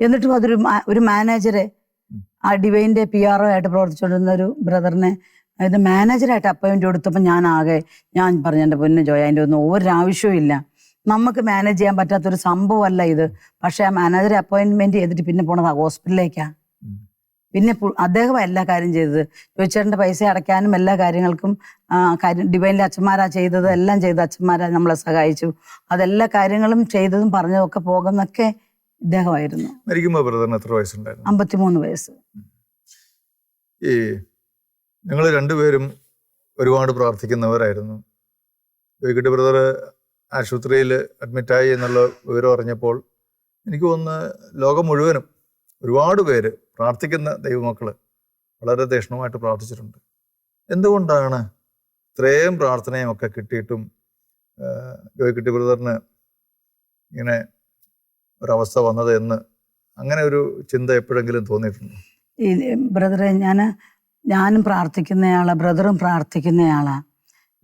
Speaker 3: എന്നിട്ടും അതൊരു ഒരു മാനേജറെ ആ ഡിവൈന്റെ പി ആർ ആയിട്ട് പ്രവർത്തിച്ചുകൊണ്ടിരുന്ന ഒരു ബ്രദറിനെ അതായത് മാനേജറായിട്ട് അപ്പോയിന്റ് കൊടുത്തപ്പോൾ ഞാൻ ആകെ ഞാൻ പറഞ്ഞു എന്റെ പൊന്നു ജോയ അതിന്റെ ഒന്നും ഒരാവശ്യവും ഇല്ല. നമുക്ക് മാനേജ് ചെയ്യാൻ പറ്റാത്തൊരു സംഭവമല്ല ഇത്. പക്ഷേ ആ മാനേജറെ അപ്പോയിൻമെന്റ് ചെയ്തിട്ട് പിന്നെ പോണത് ഹോസ്പിറ്റലിലേക്കാണ്
Speaker 2: ഉം.
Speaker 3: പിന്നെ അദ്ദേഹം എല്ലാ കാര്യം ചെയ്തത്. ചോദിച്ചേട്ടന്റെ പൈസ അടയ്ക്കാനും എല്ലാ കാര്യങ്ങൾക്കും കാര്യം ഡിവൈനിലെ അച്ഛന്മാരാ ചെയ്തത് എല്ലാം ചെയ്ത അച്ഛന്മാരാ നമ്മളെ സഹായിച്ചു. അതെല്ലാ കാര്യങ്ങളും ചെയ്തതും പറഞ്ഞതും പറഞ്ഞതൊക്കെ പോകുന്നൊക്കെ ഇദ്ദേഹമായിരുന്നു.
Speaker 2: മരിക്കുമ്പോൾ ബ്രദറിന് എത്ര വയസ്സുണ്ടായിരുന്നു?
Speaker 3: അമ്പത്തിമൂന്ന് വയസ്സ്.
Speaker 2: ഈ നിങ്ങൾ രണ്ടുപേരും ഒരുപാട് പ്രാർത്ഥിക്കുന്നവരായിരുന്നു. ജോയിക്കുട്ടി ബ്രദർ ആശുപത്രിയിൽ അഡ്മിറ്റായി എന്നുള്ള വിവരം അറിഞ്ഞപ്പോൾ എനിക്ക് തോന്നുന്നു ലോകം മുഴുവനും ഒരുപാട് പേര് പ്രാർത്ഥിക്കുന്ന ദൈവമക്കൾ വളരെ തീക്ഷ്ണമായിട്ട് പ്രാർത്ഥിച്ചിട്ടുണ്ട്. എന്തുകൊണ്ടാണ് ഇത്രയും പ്രാർത്ഥനയും ഒക്കെ കിട്ടിയിട്ടും ജോയ് ജോയിക്കുട്ടി ബ്രദറിന് ഇങ്ങനെ ഒരവസ്ഥ വന്നത് എന്ന് അങ്ങനെ ഒരു ചിന്ത എപ്പോഴെങ്കിലും തോന്നിയിട്ടുണ്ടോ?
Speaker 3: ബ്രദറെ ഞാൻ ഞാനും പ്രാർത്ഥിക്കുന്നയാളാ ബ്രദറും പ്രാർത്ഥിക്കുന്നയാളാ.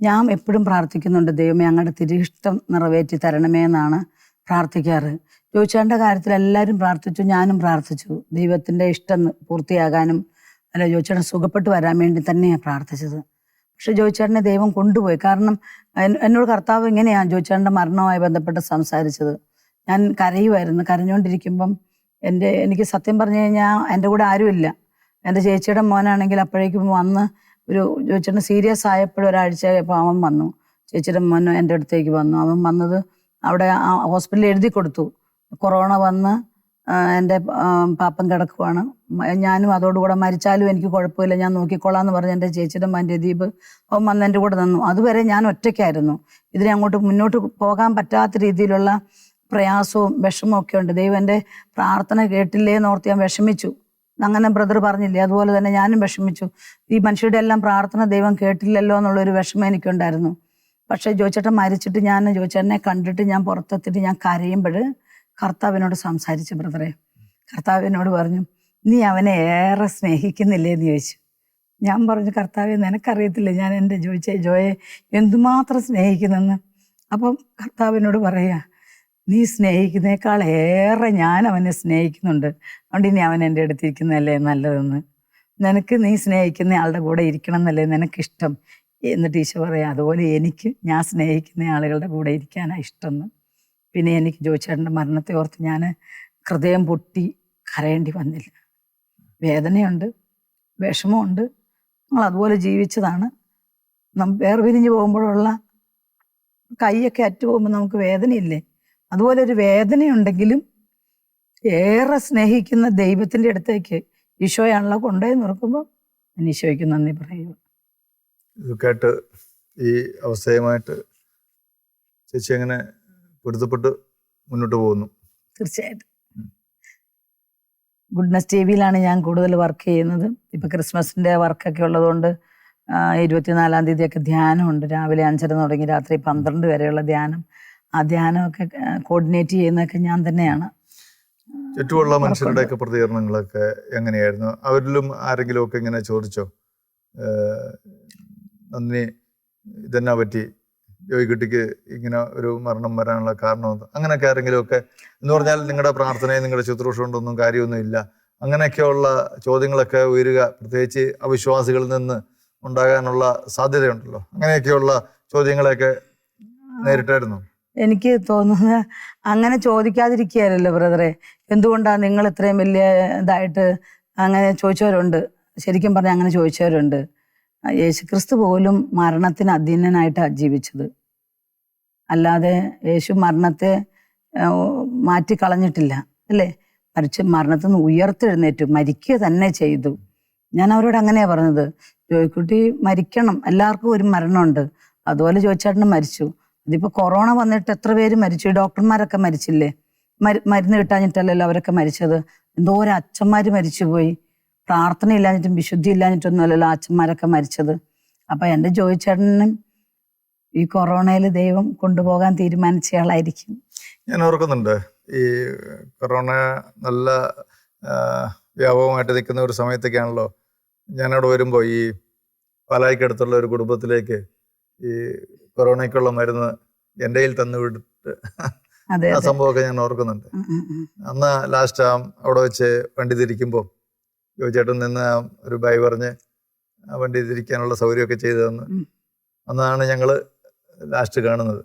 Speaker 3: ഞാൻ എപ്പോഴും പ്രാർത്ഥിക്കുന്നുണ്ട് ദൈവമേ അങ്ങടെ തിരിഷ്ടം നിറവേറ്റി തരണമേ എന്നാണ് പ്രാർത്ഥിക്കാറ്. ചോദിച്ചേണ്ട കാര്യത്തിൽ എല്ലാവരും പ്രാർത്ഥിച്ചു ഞാനും പ്രാർത്ഥിച്ചു. ദൈവത്തിന്റെ ഇഷ്ടം പൂർത്തിയാകാനും അല്ല ജോയിച്ചേട്ടൻ സുഖപ്പെട്ട് വരാൻ വേണ്ടി തന്നെയാണ് പ്രാർത്ഥിച്ചത്. പക്ഷെ ജോയിച്ചേട്ടനെ ദൈവം കൊണ്ടുപോയി. കാരണം എന്നോട് കർത്താവ് ഇങ്ങനെയാണ് ജോയിച്ചേട്ടന്റെ മരണവുമായി ബന്ധപ്പെട്ട് സംസാരിച്ചത്. ഞാൻ കരയുമായിരുന്നു. കരഞ്ഞുകൊണ്ടിരിക്കുമ്പം എന്റെ എനിക്ക് സത്യം പറഞ്ഞു കഴിഞ്ഞാൽ എന്റെ കൂടെ ആരുമില്ല എന്റെ ചേച്ചിയുടെ മോനാണെങ്കിൽ അപ്പോഴേക്കും വന്ന് ഒരു ചേച്ചിയുടെ സീരിയസ് ആയപ്പോഴും ഒരാഴ്ച ആയപ്പോൾ അവൻ വന്നു. ചേച്ചിയുടെ മോൻ എന്റെ അടുത്തേക്ക് വന്നു. അവൻ വന്നത് അവിടെ ഹോസ്പിറ്റലിൽ എഴുതി കൊടുത്തു. കൊറോണ വന്ന് എന്റെ പാപ്പം കിടക്കുവാണ്. ഞാനും അതോടുകൂടെ മരിച്ചാലും എനിക്ക് കുഴപ്പമില്ല. ഞാൻ നോക്കിക്കോളാം എന്ന് പറഞ്ഞ് എന്റെ ചേച്ചിയുടെ മന്റെ ദീപ് അവൻ വന്ന് എന്റെ കൂടെ നിന്നു. അതുവരെ ഞാൻ ഒറ്റയ്ക്കായിരുന്നു. ഇതിനെ അങ്ങോട്ട് മുന്നോട്ട് പോകാൻ പറ്റാത്ത രീതിയിലുള്ള പ്രയാസവും വിഷമവും ഒക്കെ ഉണ്ട്. ദൈവം എന്റെ പ്രാർത്ഥന കേട്ടില്ലേ എന്നോർത്ത് ഞാൻ വിഷമിച്ചു. അങ്ങനെ ബ്രദർ പറഞ്ഞില്ലേ അതുപോലെ തന്നെ ഞാനും വിഷമിച്ചു. ഈ മനുഷ്യരുടെ എല്ലാം പ്രാർത്ഥന ദൈവം കേട്ടില്ലല്ലോ എന്നുള്ളൊരു വിഷമം എനിക്കുണ്ടായിരുന്നു. പക്ഷേ ജോച്ചേട്ടൻ മരിച്ചിട്ട് ഞാൻ ജോച്ചേട്ടനെ കണ്ടിട്ട് ഞാൻ പുറത്തെത്തിയിട്ട് ഞാൻ കരയുമ്പോൾ കർത്താവിനോട് സംസാരിച്ചു ബ്രദറെ. കർത്താവിനോട് പറഞ്ഞു നീ അവനെ ഏറെ സ്നേഹിക്കുന്നില്ലേ? എന്ന് ചോദിച്ചു. ഞാൻ പറഞ്ഞു കർത്താവ് നിനക്കറിയത്തില്ല ഞാൻ എന്റെ ജോയിച്ച ജോയെ എന്തുമാത്രം സ്നേഹിക്കുന്നെന്ന്? അപ്പം കർത്താവിനോട് പറയുക നീ സ്നേഹിക്കുന്നേക്കാൾ ഏറെ ഞാൻ അവനെ സ്നേഹിക്കുന്നുണ്ട്. അതുകൊണ്ട് ഇനി അവൻ എന്റെ അടുത്തിരിക്കുന്നതല്ലേ നല്ലതെന്ന്? നിനക്ക് നീ സ്നേഹിക്കുന്ന ആളുടെ കൂടെ ഇരിക്കണം എന്നല്ലേ നിനക്കിഷ്ടം? എന്ന് ഈശോ പറയാം അതുപോലെ എനിക്ക് ഞാൻ സ്നേഹിക്കുന്ന ആളുകളുടെ കൂടെ ഇരിക്കാനാണ് ഇഷ്ടം എന്ന്. പിന്നെ എനിക്ക് ജോയിച്ചേട്ടന്റെ മരണത്തെ ഓർത്ത് ഞാൻ ഹൃദയം പൊട്ടി കരയേണ്ടി വന്നില്ല. വേദനയുണ്ട് വിഷമമുണ്ട്. നമ്മൾ അതുപോലെ ജീവിച്ചതാണ്. നം വേർപിരിഞ്ഞ് പോകുമ്പോഴുള്ള കൈയൊക്കെ അറ്റു പോകുമ്പോൾ നമുക്ക് വേദനയില്ലേ? അതുപോലെ ഒരു വേദനയുണ്ടെങ്കിലും ഏറെ സ്നേഹിക്കുന്ന ദൈവത്തിന്റെ അടുത്തേക്ക് ഈശോയാണല്ലോ കൊണ്ടുപോയി നിർക്കുമ്പോൾ ഞാൻ ഈശോയ്ക്ക് നന്ദി പറയുക.
Speaker 2: ഈ അവസ്ഥയുമായിട്ട് ചേച്ചി എങ്ങനെ പൊരുത്തപ്പെട്ട് മുന്നോട്ട് പോകുന്നു.
Speaker 3: തീർച്ചയായിട്ടും. ഗുഡ്നസ് ടി വിയിലാണ് ഞാൻ കൂടുതൽ വർക്ക് ചെയ്യുന്നത്. ഇപ്പൊ ക്രിസ്മസിന്റെ വർക്കൊക്കെ ഉള്ളതുകൊണ്ട് ഇരുപത്തിനാലാം തീയതിയൊക്കെ ധ്യാനമുണ്ട്. രാവിലെ അഞ്ചര തുടങ്ങി രാത്രി പന്ത്രണ്ട് വരെയുള്ള ധ്യാനം. ആ ധ്യാനമൊക്കെ കോർഡിനേറ്റ് ചെയ്യുന്നതൊക്കെ ഞാൻ തന്നെയാണ്.
Speaker 2: ചുറ്റുമുള്ള മനുഷ്യരുടെയൊക്കെ പ്രതികരണങ്ങളൊക്കെ എങ്ങനെയായിരുന്നു? അവരിലും ആരെങ്കിലും ഒക്കെ ഇങ്ങനെ ചോദിച്ചോ? നന്ദി ഇതെന്നാ പറ്റി? ജോയിക്കുട്ടിക്ക് ഇങ്ങനെ ഒരു മരണം വരാനുള്ള കാരണം അങ്ങനെയൊക്കെ ആരെങ്കിലും ഒക്കെ എന്ന് പറഞ്ഞാൽ നിങ്ങളുടെ പ്രാർത്ഥനയും നിങ്ങളുടെ ശുശ്രൂഷ കൊണ്ടൊന്നും കാര്യമൊന്നും ഇല്ല. അങ്ങനെയൊക്കെയുള്ള ചോദ്യങ്ങളൊക്കെ ഉയരുക. പ്രത്യേകിച്ച് അവിശ്വാസികളിൽ നിന്ന് ഉണ്ടാകാനുള്ള സാധ്യതയുണ്ടല്ലോ. അങ്ങനെയൊക്കെയുള്ള ചോദ്യങ്ങളെയൊക്കെ നേരിട്ടായിരുന്നു?
Speaker 3: എനിക്ക് തോന്നുന്നത് അങ്ങനെ ചോദിക്കാതിരിക്കുകയല്ലോ ബ്രദറെ. എന്തുകൊണ്ടാണ് നിങ്ങൾ ഇത്രയും വലിയ ഇതായിട്ട് അങ്ങനെ ചോദിച്ചവരുണ്ട്? ശരിക്കും പറഞ്ഞാൽ അങ്ങനെ ചോദിച്ചവരുണ്ട്. യേശുക്രിസ്തു പോലും മരണത്തിന് അധീനനായിട്ടാണ് ജീവിച്ചത്. അല്ലാതെ യേശു മരണത്തെ മാറ്റി മാറ്റിക്കളഞ്ഞിട്ടില്ല അല്ലേ? മരിച്ച് മരണത്തിൽ നിന്ന് ഉയർത്തെഴുന്നേറ്റു മരിക്കുക തന്നെ ചെയ്തു. ഞാൻ അവരോട് അങ്ങനെയാണ് പറഞ്ഞത്. ജോയിക്കുട്ടി മരിക്കണം എല്ലാവർക്കും ഒരു മരണമുണ്ട്. അതുപോലെ ജോയിച്ചേട്ടനും മരിച്ചു. അതിപ്പോ കൊറോണ വന്നിട്ട് എത്ര പേര് മരിച്ചു? ഡോക്ടർമാരൊക്കെ മരിച്ചില്ലേ? മരു മരുന്ന് കിട്ടാഞ്ഞിട്ടല്ലല്ലോ അവരൊക്കെ മരിച്ചത്? എന്തോരം അച്ഛന്മാര് മരിച്ചുപോയി. പ്രാർത്ഥന ഇല്ലാഞ്ഞിട്ടും വിശുദ്ധി ഇല്ലാഞ്ഞിട്ടൊന്നും അല്ലല്ലോ അച്ഛന്മാരൊക്കെ മരിച്ചത്. അപ്പൊ എന്റെ ജോയിച്ചേട്ടനും ഈ കൊറോണയിൽ ദൈവം കൊണ്ടുപോകാൻ തീരുമാനിച്ച ആളായിരിക്കും.
Speaker 2: ഞാൻ ഓർക്കുന്നുണ്ട്. ഈ കൊറോണ നല്ല വ്യാപകമായിട്ട് നിൽക്കുന്ന ഒരു സമയത്തൊക്കെയാണല്ലോ ഞാനവിടെ വരുമ്പോൾ ഈ പാലായിക്കടുത്തുള്ള ഒരു കുടുംബത്തിലേക്ക് ഈ കൊറോണയ്ക്കുള്ള മരുന്ന് എന്റെ കയ്യിൽ തന്നു വിട്ടിട്ട് ആ സംഭവമൊക്കെ ഞാൻ ഓർക്കുന്നുണ്ട്. അന്ന് ലാസ്റ്റ് ആ അവിടെ വെച്ച് വണ്ടി തിരിക്കുമ്പോൾ യുവചേട്ടൻ നിന്ന് ഒരു ബൈ പറഞ്ഞ് ആ വണ്ടി തിരിക്കാനുള്ള സൗകര്യമൊക്കെ ചെയ്തു തന്ന്. അന്നാണ് ഞങ്ങൾ ലാസ്റ്റ് കാണുന്നത്.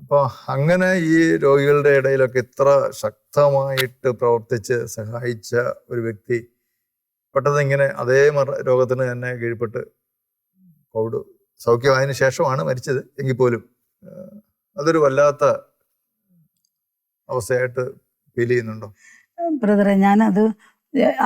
Speaker 2: അപ്പോൾ അങ്ങനെ ഈ രോഗികളുടെ ഇടയിലൊക്കെ ഇത്ര ശക്തമായിട്ട് പ്രവർത്തിച്ച് സഹായിച്ച ഒരു വ്യക്തി പെട്ടെന്ന് ഇങ്ങനെ അതേ രോഗത്തിന് തന്നെ കീഴ്പ്പെട്ട് കോവിഡ് സൗഖ്യമായതിനു ശേഷമാണ് മരിച്ചത് എങ്കിൽ പോലും. അതൊരു വല്ലാത്ത അവസ്ഥയായിട്ട് ഫീൽ ചെയ്യുന്നുണ്ടോ?
Speaker 3: ബ്രദറെ ഞാനത്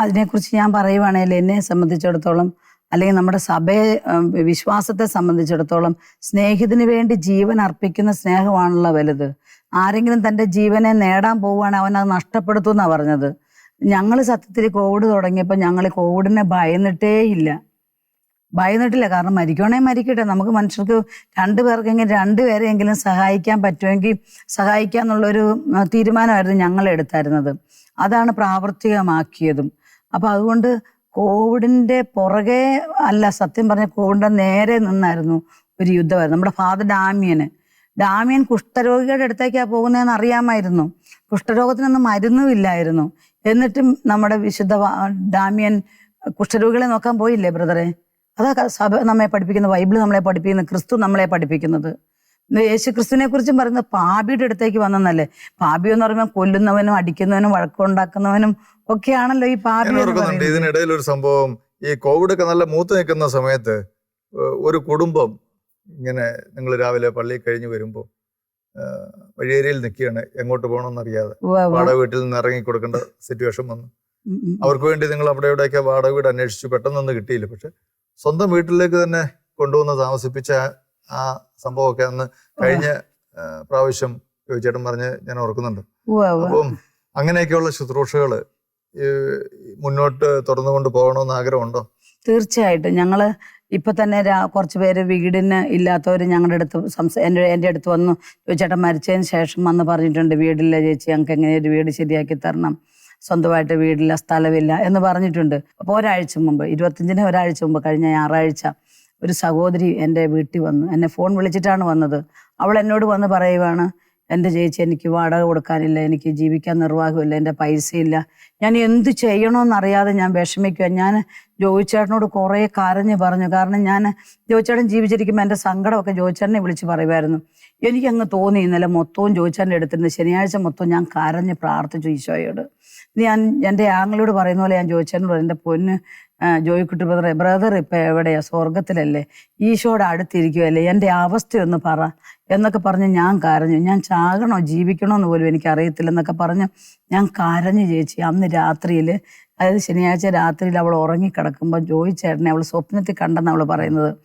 Speaker 3: അതിനെക്കുറിച്ച് ഞാൻ പറയുവാണെങ്കിൽ എന്നെ സംബന്ധിച്ചിടത്തോളം അല്ലെങ്കിൽ നമ്മുടെ സഭയെ വിശ്വാസത്തെ സംബന്ധിച്ചിടത്തോളം സ്നേഹിതിന് വേണ്ടി ജീവൻ അർപ്പിക്കുന്ന സ്നേഹമാണല്ലോ വലുത്. ആരെങ്കിലും തന്റെ ജീവനെ നേടാൻ പോവുകയാണെങ്കിൽ അവൻ അത് നഷ്ടപ്പെടുത്തും എന്നാണ് പറഞ്ഞത്. ഞങ്ങൾ സത്യത്തിൽ കോവിഡ് തുടങ്ങിയപ്പോൾ ഞങ്ങൾ കോവിഡിനെ ഭയന്നിട്ടേ ഇല്ല ഭയന്നിട്ടില്ല. കാരണം മരിക്കണേ മരിക്കട്ടെ. നമുക്ക് മനുഷ്യർക്ക് രണ്ടു പേർക്കെങ്കിലും രണ്ടുപേരെയെങ്കിലും സഹായിക്കാൻ പറ്റുമെങ്കിൽ സഹായിക്കാം എന്നുള്ളൊരു തീരുമാനമായിരുന്നു ഞങ്ങൾ എടുത്തായിരുന്നത്. അതാണ് പ്രാവർത്തികമാക്കിയതും. അപ്പൊ അതുകൊണ്ട് കോവിഡിന്റെ പുറകെ അല്ല സത്യം പറഞ്ഞ കോവിഡിന്റെ നേരെ നിന്നായിരുന്നു ഒരു യുദ്ധമായിരുന്നു നമ്മുടെ ഫാദർ ഡാമിയന്. ഡാമിയൻ കുഷ്ഠരോഗികളുടെ അടുത്തേക്കാണ് പോകുന്നതെന്ന് അറിയാമായിരുന്നു. കുഷ്ഠരോഗത്തിനൊന്നും മരുന്നുമില്ലായിരുന്നു. എന്നിട്ടും നമ്മുടെ വിശുദ്ധ ഡാമിയൻ കുഷ്ഠരോഗികളെ നോക്കാൻ പോയില്ലേ ബ്രദറെ? അതാ സഭ നമ്മെ പഠിപ്പിക്കുന്ന ബൈബിൾ നമ്മളെ പഠിപ്പിക്കുന്നത് ക്രിസ്തു നമ്മളെ പഠിപ്പിക്കുന്നത്. യേശു ക്രിസ്തുവിനെ കുറിച്ചും പറയുന്നത് പാപിയുടെ അടുത്തേക്ക് വന്നെന്നല്ലേ? പാപി എന്ന് പറയുമ്പോൾ കൊല്ലുന്നവനും അടിക്കുന്നവനും വഴക്കുണ്ടാക്കുന്നവനും ഒക്കെയാണല്ലോ ഈ പാപി
Speaker 2: ഇതിനിടയിൽ ഒരു സംഭവം. ഈ കോവിഡ് ഒക്കെ നല്ല മൂത്ത് നിൽക്കുന്ന സമയത്ത് ഒരു കുടുംബം ഇങ്ങനെ നിങ്ങൾ രാവിലെ പള്ളി കഴിഞ്ഞ് വരുമ്പോൾ വഴിയേരിയിൽ നിൽക്കുകയാണ്. എങ്ങോട്ട് പോകണമെന്ന് അറിയാതെ
Speaker 3: ഉവ്വ് ഉവ്വ്.
Speaker 2: വാടക വീട്ടിൽ നിന്ന് ഇറങ്ങി കൊടുക്കേണ്ട സിറ്റുവേഷൻ വന്നു. അവർക്ക് വേണ്ടി നിങ്ങൾ അവിടെ ഇവിടെയൊക്കെ വാടക വീട് അന്വേഷിച്ചു പെട്ടെന്നൊന്നും കിട്ടിയില്ല. പക്ഷെ സ്വന്തം വീട്ടിലേക്ക് തന്നെ കൊണ്ടുവന്ന് താമസിപ്പിച്ച ആ- സംഭവമൊക്കെ അന്ന് കഴിഞ്ഞ പ്രാവശ്യം ചോദിച്ചേട്ടൻ പറഞ്ഞ് ഞാൻ ഓർക്കുന്നുണ്ട്. അപ്പം അങ്ങനെയൊക്കെയുള്ള ശുശ്രൂഷകൾ മുന്നോട്ട് തുറന്നുകൊണ്ട് പോകണമെന്ന് ആഗ്രഹമുണ്ടോ?
Speaker 3: തീർച്ചയായിട്ടും. ഞങ്ങൾ ഇപ്പൊ തന്നെ കുറച്ച് പേര് വീടിന് ഇല്ലാത്തവർ ഞങ്ങളുടെ അടുത്ത് സംസ എന്റെ എന്റെ അടുത്ത് വന്നു. ചോദിച്ചേട്ടൻ മരിച്ചതിന് ശേഷം വന്ന് പറഞ്ഞിട്ടുണ്ട് വീടില്ല ചേച്ചി ഞങ്ങൾക്ക് എങ്ങനെ ഒരു വീട് ശരിയാക്കി തരണം? സ്വന്തമായിട്ട് വീടില്ല സ്ഥലമില്ല എന്ന് പറഞ്ഞിട്ടുണ്ട്. അപ്പോൾ ഒരാഴ്ച മുമ്പ് ഇരുപത്തഞ്ചിന് ഒരാഴ്ച മുമ്പ് കഴിഞ്ഞ ഞായറാഴ്ച ഒരു സഹോദരി എന്റെ വീട്ടിൽ വന്നു എന്നെ ഫോൺ വിളിച്ചിട്ടാണ് വന്നത്. അവൾ എന്നോട് വന്ന് പറയുവാണ് എന്റെ ചേച്ചി എനിക്ക് വാടക കൊടുക്കാനില്ല എനിക്ക് ജീവിക്കാൻ നിർവാഹമില്ല എന്റെ പൈസയില്ല. ഞാൻ എന്ത് ചെയ്യണമെന്നറിയാതെ ഞാൻ വിഷമിക്കുക ഞാൻ ജോയിച്ചേട്ടനോട് കുറേ കരഞ്ഞ് പറഞ്ഞു. കാരണം ഞാൻ ജോയിച്ചേട്ടൻ ജീവിച്ചിരിക്കുമ്പോൾ എന്റെ സങ്കടമൊക്കെ ജോയിച്ചേട്ടനെ വിളിച്ച് പറയുമായിരുന്നു. എനിക്കങ്ങ് തോന്നി ഇന്നലെ മൊത്തവും ജോയിച്ചേട്ടന്റെ എടുത്തിരുന്നു ശനിയാഴ്ച മൊത്തം ഞാൻ കരഞ്ഞ് പ്രാർത്ഥിച്ചു ഈശോയോട്. ഞാൻ എന്റെ ആങ്ങളോട് പറയുന്ന പോലെ ഞാൻ ചോദിച്ചതിനോട് എന്റെ പൊന്ന് ജോയിക്കുട്ടി ബ്രദറെ ബ്രദർ ഇപ്പം എവിടെയാ? സ്വർഗത്തിലല്ലേ ഈശോയുടെ അടുത്തിരിക്കുമല്ലേ എന്റെ അവസ്ഥയൊന്ന് പറ. എന്നൊക്കെ പറഞ്ഞ് ഞാൻ കരഞ്ഞു. ഞാൻ ചാകണോ? ജീവിക്കണോ എന്ന് പോലും എനിക്ക് അറിയത്തില്ലെന്നൊക്കെ പറഞ്ഞ് ഞാൻ കരഞ്ഞു ചേച്ചി. അന്ന് രാത്രിയിൽ അതായത് ശനിയാഴ്ച രാത്രിയിൽ അവൾ ഉറങ്ങിക്കിടക്കുമ്പോൾ ജോയി ചേട്ടനെ അവൾ സ്വപ്നത്തിൽ കണ്ടെന്ന് അവൾ പറയുന്നത്.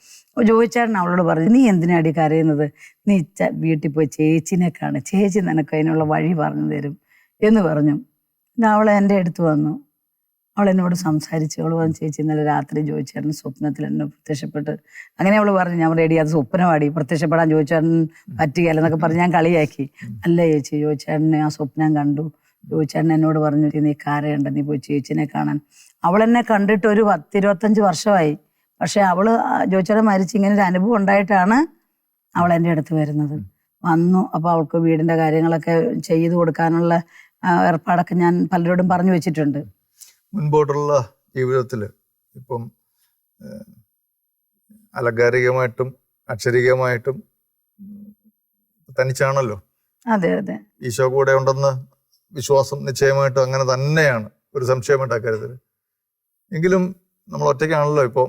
Speaker 3: ജോയി ചേട്ടൻ അവളോട് പറഞ്ഞു നീ എന്തിനാടി കരയുന്നത്? നീ വീട്ടിൽ പോയി ചേച്ചിനെ കാണ്. ചേച്ചി നിനക്ക് അതിനുള്ള വഴി പറഞ്ഞു തരും. എന്ന് പറഞ്ഞു. അവൾ എന്റെ അടുത്ത് വന്നു. അവൾ എന്നോട് സംസാരിച്ചു അവൾ ചേച്ചി ഇന്നലെ രാത്രി ജോയിച്ചേട്ടൻ സ്വപ്നത്തിൽ എന്നെ പ്രത്യക്ഷപ്പെട്ട് അങ്ങനെ അവൾ പറഞ്ഞു ഞാൻ റെഡി അത് സ്വപ്നമാടി പ്രത്യക്ഷപ്പെടാൻ ജോയിച്ചേട്ടൻ പറ്റുകയല്ല എന്നൊക്കെ പറഞ്ഞ് ഞാൻ കളിയാക്കി. അല്ല ചേച്ചി ജോയിച്ചേട്ടനെ ആ സ്വപ്നം കണ്ടു. ജോയിച്ചേട്ടൻ എന്നോട് പറഞ്ഞു നീ കാരയുണ്ട് നീ പോയി ചേച്ചിനെ കാണാൻ. അവൾ എന്നെ കണ്ടിട്ട് ഒരു പത്തിരുപത്തഞ്ച് വർഷമായി. പക്ഷെ അവൾ ജോയിച്ചേട്ടൻ മരിച്ച് ഇങ്ങനെ ഒരു അനുഭവം ഉണ്ടായിട്ടാണ് അവൾ എന്റെ അടുത്ത് വരുന്നത്. വന്നു അപ്പോൾ അവൾക്ക് വീടിന്റെ കാര്യങ്ങളൊക്കെ ചെയ്തു കൊടുക്കാനുള്ള ഏർപ്പാടൊക്കെ ഞാൻ പലരോടും പറഞ്ഞു വെച്ചിട്ടുണ്ട്.
Speaker 2: മുൻപോട്ടുള്ള ജീവിതത്തിൽ ഇപ്പം അലങ്കാരികമായിട്ടും അക്ഷരികമായിട്ടും തനിച്ചാണല്ലോ.
Speaker 3: അതെ അതെ.
Speaker 2: ഈശോ കൂടെ ഉണ്ടെന്ന് വിശ്വാസം നിശ്ചയമായിട്ടും അങ്ങനെ തന്നെയാണ്. ഒരു സംശയമായിട്ട് അക്കാര്യത്തിൽ എങ്കിലും നമ്മൾ ഒറ്റയ്ക്കാണല്ലോ ഇപ്പോൾ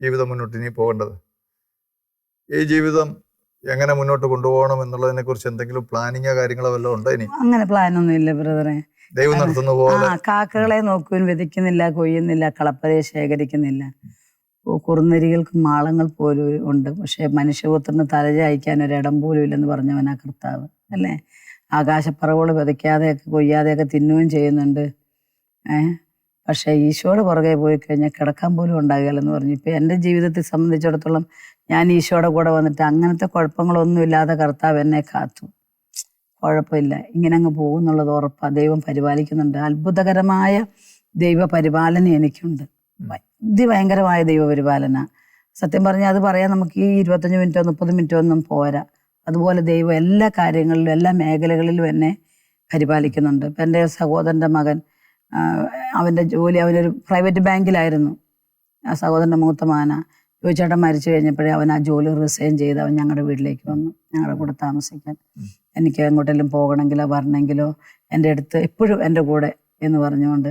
Speaker 2: ജീവിതം മുന്നോട്ട് ഇനി പോകേണ്ടത്. ഈ ജീവിതം എങ്ങനെ മുന്നോട്ട് കൊണ്ടുപോകണം എന്നുള്ളതിനെ കുറിച്ച് എന്തെങ്കിലും പ്ലാനിങ്ങോ കാര്യങ്ങളോ വല്ലതും ഉണ്ടോ ഇനി?
Speaker 3: അങ്ങനെ പ്ലാൻ ഒന്നും ഇല്ല ബ്രദറെ
Speaker 2: ദൈവം നടത്തുന്ന പോലെ.
Speaker 3: കാക്കകളെ നോക്കുവാൻ വിതയ്ക്കുന്നില്ല കൊയ്യുന്നില്ല കളപ്പരയെ ശേഖരിക്കുന്നില്ല. കുറുന്നരികൾക്ക് കുറുനരികൾക്ക് മാളങ്ങൾ പോലും ഉണ്ട്. പക്ഷെ മനുഷ്യപുത്രന് തലചായ്ക്കാൻ ഒരിടം പോലും ഇല്ലെന്ന് പറഞ്ഞവനാ കർത്താവ് അല്ലേ? ആകാശപ്പറവുകൾ വിതയ്ക്കാതെയൊക്കെ കൊയ്യാതെയൊക്കെ തിന്നുകയും ചെയ്യുന്നുണ്ട്. ഏഹ് പക്ഷെ ഈശോയുടെ പുറകെ പോയി കഴിഞ്ഞാൽ കിടക്കാൻ പോലും ഉണ്ടാകില്ലെന്ന് പറഞ്ഞു. ഇപ്പൊ എന്റെ ജീവിതത്തെ സംബന്ധിച്ചിടത്തോളം ഞാൻ ഈശോയുടെ കൂടെ വന്നിട്ട് അങ്ങനത്തെ കുഴപ്പങ്ങളൊന്നും ഇല്ലാതെ കർത്താവ് എന്നെ കാത്തു. കുഴപ്പമില്ല. ഇങ്ങനെ അങ്ങ് പോകുന്നുള്ളത് ഉറപ്പാ. ദൈവം പരിപാലിക്കുന്നുണ്ട്. അത്ഭുതകരമായ ദൈവ പരിപാലന എനിക്കുണ്ട് അതിഭയങ്കരമായ ദൈവപരിപാലന. സത്യം പറഞ്ഞാൽ അത് പറയാൻ നമുക്ക് ഈ ഇരുപത്തഞ്ച് മിനിറ്റോ മുപ്പത് മിനിറ്റോ ഒന്നും പോരാ. അതുപോലെ ദൈവം എല്ലാ കാര്യങ്ങളിലും എല്ലാ മേഖലകളിലും എന്നെ പരിപാലിക്കുന്നുണ്ട്. ഇപ്പം എന്റെ സഹോദരന്റെ മകൻ അവന്റെ ജോലി അവനൊരു പ്രൈവറ്റ് ബാങ്കിലായിരുന്നു. ആ സഹോദരന്റെ മൂത്ത മാന. ചോദിച്ചേട്ടൻ മരിച്ചു കഴിഞ്ഞപ്പോഴേ അവൻ ആ ജോലി റിസൈൻ ചെയ്ത് അവൻ ഞങ്ങളുടെ വീട്ടിലേക്ക് വന്നു. ഞങ്ങളുടെ കൂടെ താമസിക്കാൻ. എനിക്ക് എങ്ങോട്ടെങ്കിലും പോകണമെങ്കിലോ വരണമെങ്കിലോ എന്റെ അടുത്ത് എപ്പോഴും എന്റെ കൂടെ എന്ന് പറഞ്ഞുകൊണ്ട്.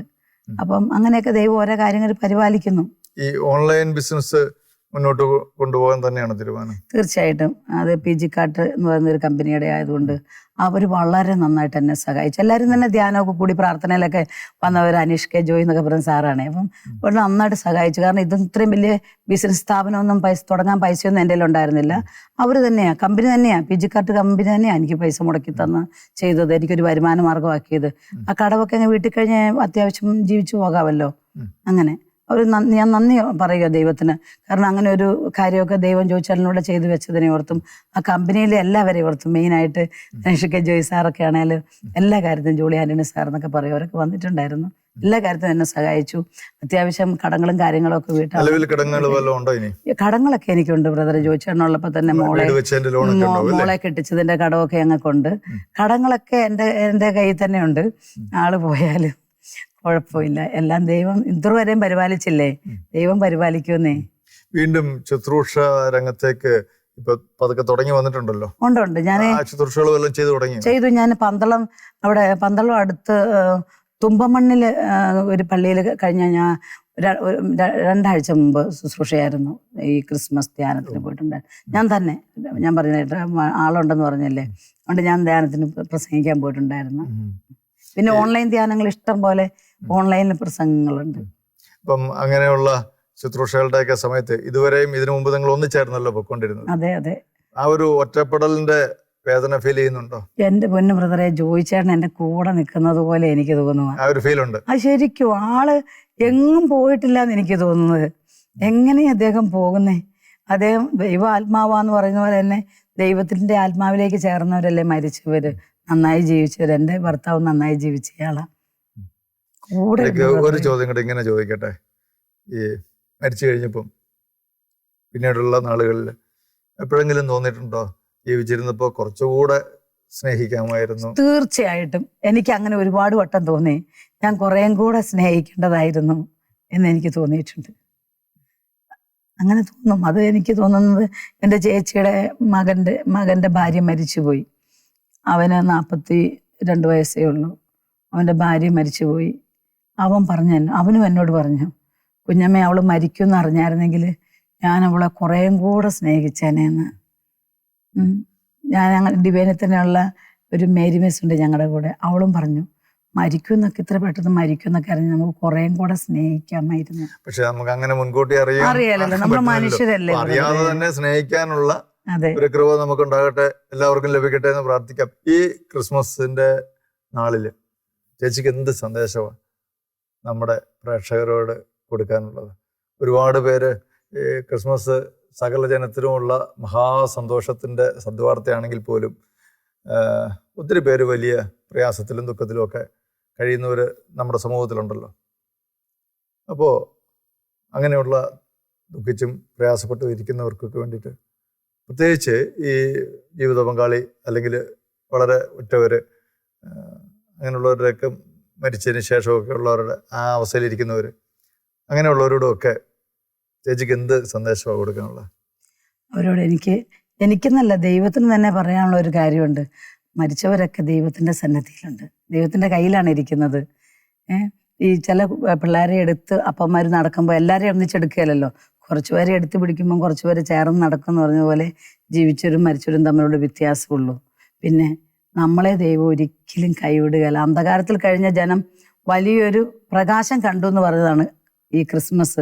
Speaker 3: അപ്പം അങ്ങനെയൊക്കെ ദൈവം ഓരോ കാര്യങ്ങൾ പരിപാലിക്കുന്നു.
Speaker 2: ഈ ഓൺലൈൻ ബിസിനസ് മുന്നോട്ട് കൊണ്ടുപോകാൻ തന്നെയാണ് തീരുമാനം.
Speaker 3: തീർച്ചയായിട്ടും. അത് പി ജി കാട്ട് എന്ന് പറയുന്ന ഒരു കമ്പനിയുടെ ആയതുകൊണ്ട് അവർ വളരെ നന്നായിട്ട് എന്നെ സഹായിച്ചു. എല്ലാവരും തന്നെ ധ്യാനമൊക്കെ കൂടി പ്രാർത്ഥനയിലൊക്കെ വന്നവർ അനീഷ് കെ ജോയ് എന്നൊക്കെ പറയുന്ന സാറാണ്. അപ്പം അവർ നന്നായിട്ട് സഹായിച്ചു. കാരണം ഇതും ഇത്രയും വലിയ ബിസിനസ് സ്ഥാപനമൊന്നും പൈസ തുടങ്ങാൻ പൈസയൊന്നും എന്റെ ഉണ്ടായിരുന്നില്ല. അവർ തന്നെയാണ് കമ്പനി തന്നെയാണ് പി ജി കാർട്ട് കമ്പനി തന്നെയാണ് എനിക്ക് പൈസ മുടക്കി തന്ന് ചെയ്തത്. എനിക്കൊരു വരുമാന മാർഗമാക്കിയത് ആ കടവൊക്കെ അങ്ങ് വീട്ടിൽ കഴിഞ്ഞ് അത്യാവശ്യം ജീവിച്ചു പോകാമല്ലോ.
Speaker 2: ഉം.
Speaker 3: അവർ ഞാൻ നന്ദി പറയുക ദൈവത്തിന്. കാരണം അങ്ങനെ ഒരു കാര്യമൊക്കെ ദൈവം ജോയിച്ചാലിനൂടെ ചെയ്തു വെച്ചതിനെ ഓർത്തും ആ കമ്പനിയിലെ എല്ലാവരെയും ഓർത്തും മെയിനായിട്ട് ധനുഷ് കെ ജോയ് സാറൊക്കെ ആണെങ്കിലും എല്ലാ കാര്യത്തിനും ജോളി ആന്റണി സാർ എന്നൊക്കെ പറയും. അവരൊക്കെ വന്നിട്ടുണ്ടായിരുന്നു. എല്ലാ കാര്യത്തിനും എന്നെ സഹായിച്ചു. അത്യാവശ്യം കടങ്ങളും കാര്യങ്ങളും ഒക്കെ വീട്ടിൽ കടങ്ങളൊക്കെ എനിക്കുണ്ട് ബ്രദർ ജോയിച്ചേട്ടനുള്ളപ്പോൾ തന്നെ മോളെ മോളെ കെട്ടിച്ചതിന്റെ കടമൊക്കെ ഞങ്ങൾക്കുണ്ട് കടങ്ങളൊക്കെ എന്റെ എന്റെ കയ്യിൽ തന്നെ ഉണ്ട് ആൾ പോയാലും കുഴപ്പമില്ല. എല്ലാം ദൈവം ഇത്രവരെയും പരിപാലിച്ചില്ലേ? ദൈവം പരിപാലിക്കുമെന്നേ.
Speaker 2: വീണ്ടും ശുശ്രൂഷ രംഗത്തേക്ക് ഇപ്പൊ പതുക്കെ തുടങ്ങി വന്നിട്ടുണ്ടല്ലോ.
Speaker 3: ഉണ്ട് ഉണ്ട്. ഞാൻ
Speaker 2: ആ ചെയ്തു തുടങ്ങി.
Speaker 3: ചെയ്തു. ഞാൻ പന്തളം അവിടെ പന്തളം അടുത്ത് തുമ്പമണ്ണിൽ തുമ്പമണ്ണിൽ ഒരു പള്ളിയിൽ കഴിഞ്ഞ ഞാൻ രണ്ടാഴ്ച മുമ്പ് ശുശ്രൂഷയായിരുന്നു. ഈ ക്രിസ്മസ് ധ്യാനത്തിന് പോയിട്ടുണ്ട്. ഞാൻ തന്നെ ഞാൻ പറഞ്ഞ ആളുണ്ടെന്ന് പറഞ്ഞല്ലേ? അതുകൊണ്ട് ഞാൻ ധ്യാനത്തിന് പ്രസംഗിക്കാൻ പോയിട്ടുണ്ടായിരുന്നു. പിന്നെ ഓൺലൈൻ ധ്യാനങ്ങൾ ഇഷ്ടം പോലെ ഓൺലൈനിൽ പ്രസംഗങ്ങളുണ്ട്.
Speaker 2: അപ്പം അങ്ങനെയുള്ള ശുശ്രൂഷകളുടെ ഒക്കെ സമയത്ത് ഇതുവരെയും ഇതിനു മുമ്പ് നിങ്ങൾ ഒന്നിച്ചായിരുന്നല്ലോ പൊയ്ക്കൊണ്ടിരുന്നത്?
Speaker 3: അതെ അതെ.
Speaker 2: ആ ഒരു ഒറ്റപ്പെടലിന്റെ വേദന ഫീൽ ചെയ്യുന്നുണ്ടോ?
Speaker 3: എന്റെ പൊന്നു ബ്രദറെ ജോയിച്ചേട്ടൻ എന്റെ കൂടെ നിൽക്കുന്നത് പോലെ എനിക്ക് തോന്നുന്നു
Speaker 2: ആ ഒരു ഫീൽ ഉണ്ട്.
Speaker 3: അത് ശരിക്കും ആൾ എങ്ങും പോയിട്ടില്ല എന്ന് എനിക്ക് തോന്നുന്നത്. എങ്ങനെ അദ്ദേഹം പോകുന്നേ? അദ്ദേഹം ദൈവ ആത്മാവാന്ന് പറയുന്ന പോലെ തന്നെ ദൈവത്തിന്റെ ആത്മാവിലേക്ക് ചേർന്നവരല്ലേ മരിച്ചവര്? നന്നായി ജീവിച്ചവര്. എന്റെ ഭർത്താവ് നന്നായി ജീവിച്ചയാളാ കൂടെ
Speaker 2: ഒരു ചോദ്യം കൂടെ ഇങ്ങനെ ചോദിക്കട്ടെ? ഈ മരിച്ചു കഴിഞ്ഞപ്പം പിന്നീടുള്ള നാളുകളിൽ എപ്പോഴെങ്കിലും തോന്നിയിട്ടുണ്ടോ? ജീവിച്ചിരുന്നപ്പോ കുറച്ചുകൂടെ സ്നേഹിക്കാമായിരുന്നു.
Speaker 3: തീർച്ചയായിട്ടും എനിക്ക് അങ്ങനെ ഒരുപാട് വട്ടം തോന്നി. ഞാൻ കുറേം കൂടെ സ്നേഹിക്കേണ്ടതായിരുന്നു എന്ന് എനിക്ക് തോന്നിയിട്ടുണ്ട്. അങ്ങനെ തോന്നും. അത് എനിക്ക് തോന്നുന്നത് എന്റെ ചേച്ചിയുടെ മകന്റെ മകന്റെ ഭാര്യ മരിച്ചുപോയി. അവന് നാൽപ്പത്തി രണ്ട് വയസ്സേ ഉള്ളൂ. അവന്റെ ഭാര്യ മരിച്ചുപോയി. അവൻ പറഞ്ഞു അവനും എന്നോട് പറഞ്ഞു കുഞ്ഞമ്മ അവൾ മരിക്കുമെന്ന് അറിഞ്ഞായിരുന്നെങ്കിൽ ഞാൻ അവളെ കുറേയും കൂടെ സ്നേഹിച്ചേനേന്ന്. ഞാൻ ഞങ്ങൾ ഡിവൈനിൽ തന്നെയുള്ള ഒരു മേരി മിസ് ഉണ്ട് ഞങ്ങളുടെ കൂടെ. അവളും പറഞ്ഞു മരിക്കുമെന്നൊക്കെ ഇത്ര പെട്ടെന്ന് മരിക്കുമെന്നൊക്കെ അറിഞ്ഞ് നമുക്ക് കുറേയും കൂടെ സ്നേഹിക്കാമായിരുന്നു.
Speaker 2: പക്ഷെ നമുക്ക് അങ്ങനെ മുൻകൂട്ടി അറിയാം
Speaker 3: അറിയാലല്ലോ നമ്മൾ മനുഷ്യരല്ലേ
Speaker 2: അറിയാതെ തന്നെ സ്നേഹിക്കാനുള്ള ഒരു കൃപ നമുക്കുണ്ടാകട്ടെ. എല്ലാവർക്കും ലഭിക്കട്ടെ എന്ന് പ്രാർത്ഥിക്കാം. ഈ ക്രിസ്മസിന്റെ നാളിൽ ചേച്ചിക്ക് എന്ത് സന്ദേശമാണ് നമ്മുടെ പ്രേക്ഷകരോട് കൊടുക്കാനുള്ളത്. ഒരുപാട് പേര് ഈ ക്രിസ്മസ് സകല ജനത്തിനുമുള്ള മഹാസന്തോഷത്തിന്റെ സദ്വാർത്തയാണെങ്കിൽ പോലും ഒത്തിരി പേര് വലിയ പ്രയാസത്തിലും ദുഃഖത്തിലും ഒക്കെ കഴിയുന്നവർ നമ്മുടെ സമൂഹത്തിലുണ്ടല്ലോ. അപ്പോൾ അങ്ങനെയുള്ള ദുഃഖിച്ചും പ്രയാസപ്പെട്ടും ഇരിക്കുന്നവർക്കൊക്കെ വേണ്ടിയിട്ട് പ്രത്യേകിച്ച് ഈ ജീവിത പങ്കാളി അല്ലെങ്കിൽ വളരെ ഉറ്റവർ അങ്ങനെയുള്ളവരുടെയൊക്കെ മരിച്ചതിന് ശേഷമൊക്കെ ഉള്ളവരുടെ ആ അവസ്ഥയിലിരിക്കുന്നവർ അങ്ങനെയുള്ളവരോടൊക്കെ ചേച്ചിക്ക് എന്ത് സന്ദേശമാണ് കൊടുക്കാനുള്ളത്?
Speaker 3: അവരോട് എനിക്ക് എനിക്കെന്നല്ല ദൈവത്തിന് തന്നെ പറയാനുള്ള ഒരു കാര്യമുണ്ട്. മരിച്ചവരൊക്കെ ദൈവത്തിന്റെ സന്നദ്ധിയിലുണ്ട്. ദൈവത്തിന്റെ കയ്യിലാണ് ഇരിക്കുന്നത്. ഈ ചില പിള്ളേരെ എടുത്ത് അപ്പന്മാർ നടക്കുമ്പോൾ എല്ലാവരെയും ഒന്നിച്ചെടുക്കുകയല്ലോ കുറച്ച് പേരെ എടുത്ത് പിടിക്കുമ്പോൾ കുറച്ച് പേര് നടക്കും എന്ന് പറഞ്ഞ പോലെ ജീവിച്ചവരും മരിച്ചവരും തമ്മിലുള്ള വ്യത്യാസമുള്ളൂ. പിന്നെ നമ്മളെ ദൈവം ഒരിക്കലും കൈവിടുകയല്ല. അന്ധകാരത്തിൽ കഴിഞ്ഞ ജനം വലിയൊരു പ്രകാശം കണ്ടു എന്ന് പറഞ്ഞതാണ് ഈ ക്രിസ്മസ്.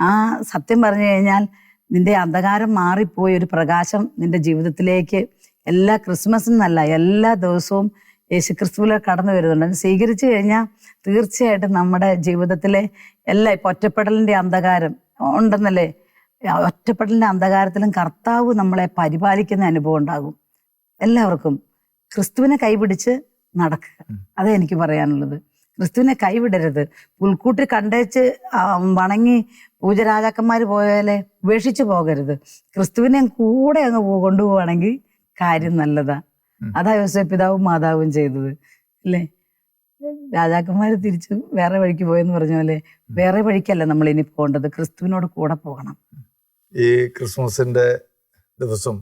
Speaker 3: ആ സത്യം പറഞ്ഞു കഴിഞ്ഞാൽ നിന്റെ അന്ധകാരം മാറിപ്പോയി ഒരു പ്രകാശം നിന്റെ ജീവിതത്തിലേക്ക് എല്ലാ ക്രിസ്മസിനല്ല എല്ലാ ദിവസവും യേശു ക്രിസ്തുവിലെ കടന്നു വരുന്നുണ്ട്. സ്വീകരിച്ചു കഴിഞ്ഞാൽ തീർച്ചയായിട്ടും നമ്മുടെ ജീവിതത്തിലെ എല്ലാ ഇപ്പൊ ഒറ്റപ്പെടലിന്റെ അന്ധകാരം ഉണ്ടെന്നല്ലേ? ഒറ്റപ്പെടലിന്റെ അന്ധകാരത്തിലും കർത്താവ് നമ്മളെ പരിപാലിക്കുന്ന അനുഭവം ഉണ്ടാകും. എല്ലാവർക്കും ക്രിസ്തുവിനെ കൈപിടിച്ച് നടക്കുക. അതേ എനിക്ക് പറയാനുള്ളത്. ക്രിസ്തുവിനെ കൈവിടരുത്. പുൽക്കൂട്ടി കണ്ടേച്ച് വണങ്ങി പൂജരാജാക്കന്മാർ പോയാലെ ഉപേക്ഷിച്ച് പോകരുത്. ക്രിസ്തുവിനെ കൂടെ അങ്ങ് കൊണ്ടുപോവാണെങ്കിൽ കാര്യം നല്ലതാ. അതാ യോസഫ് പിതാവും മാതാവും ചെയ്തത്. അല്ലേ? രാജാക്കന്മാർ തിരിച്ച് വേറെ വഴിക്ക് പോയെന്ന് പറഞ്ഞ പോലെ വേറെ വഴിക്കല്ല നമ്മൾ ഇനി പോകേണ്ടത്. ക്രിസ്തുവിനോട് കൂടെ പോകണം.
Speaker 2: ഈ ക്രിസ്മസിന്റെ ദിവസം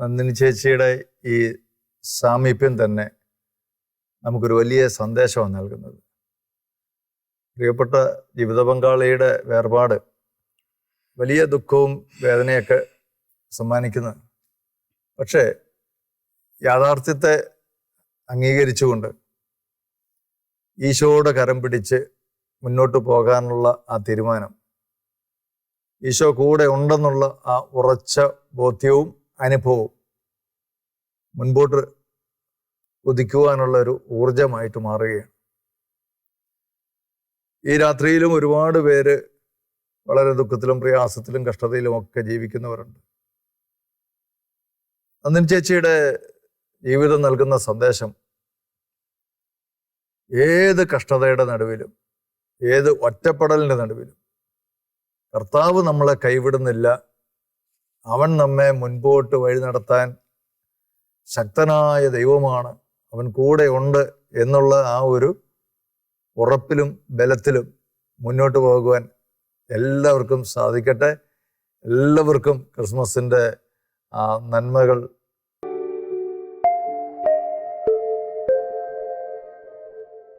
Speaker 2: നന്ദിനി ചേച്ചിയുടെ ഈ സാമീപ്യം തന്നെ നമുക്കൊരു വലിയ സന്ദേശമാണ് നൽകുന്നത്. പ്രിയപ്പെട്ട ജീവിത പങ്കാളിയുടെ വേർപാട് വലിയ ദുഃഖവും വേദനയൊക്കെ സമ്മാനിക്കുന്നു പക്ഷേ യാഥാർത്ഥ്യത്തെ അംഗീകരിച്ചുകൊണ്ട് ഈശോയുടെ കരം പിടിച്ച് മുന്നോട്ട് പോകാനുള്ള ആ തീരുമാനം ഈശോ കൂടെ ഉണ്ടെന്നുള്ള ആ ഉറച്ച ബോധ്യവും അനുഭവവും മുൻപോട്ട് കുതിക്കുവാനുള്ള ഒരു ഊർജമായിട്ട് മാറുകയാണ്. ഈ രാത്രിയിലും ഒരുപാട് പേര് വളരെ ദുഃഖത്തിലും പ്രയാസത്തിലും കഷ്ടതയിലും ഒക്കെ ജീവിക്കുന്നവരുണ്ട്. അന്നിൻ ചേച്ചിയുടെ ജീവിതം നൽകുന്ന സന്ദേശം ഏത് കഷ്ടതയുടെ നടുവിലും ഏത് ഒറ്റപ്പെടലിന്റെ നടുവിലും കർത്താവ് നമ്മളെ കൈവിടുന്നില്ല. അവൻ നമ്മെ മുൻപോട്ട് വഴി നടത്താൻ ശക്തനായ ദൈവമാണ്. അവൻ കൂടെ ഉണ്ട് എന്നുള്ള ആ ഒരു ഉറപ്പിലും ബലത്തിലും മുന്നോട്ട് പോകുവാൻ എല്ലാവർക്കും സാധിക്കട്ടെ. എല്ലാവർക്കും ക്രിസ്മസിന്റെ നന്മകൾ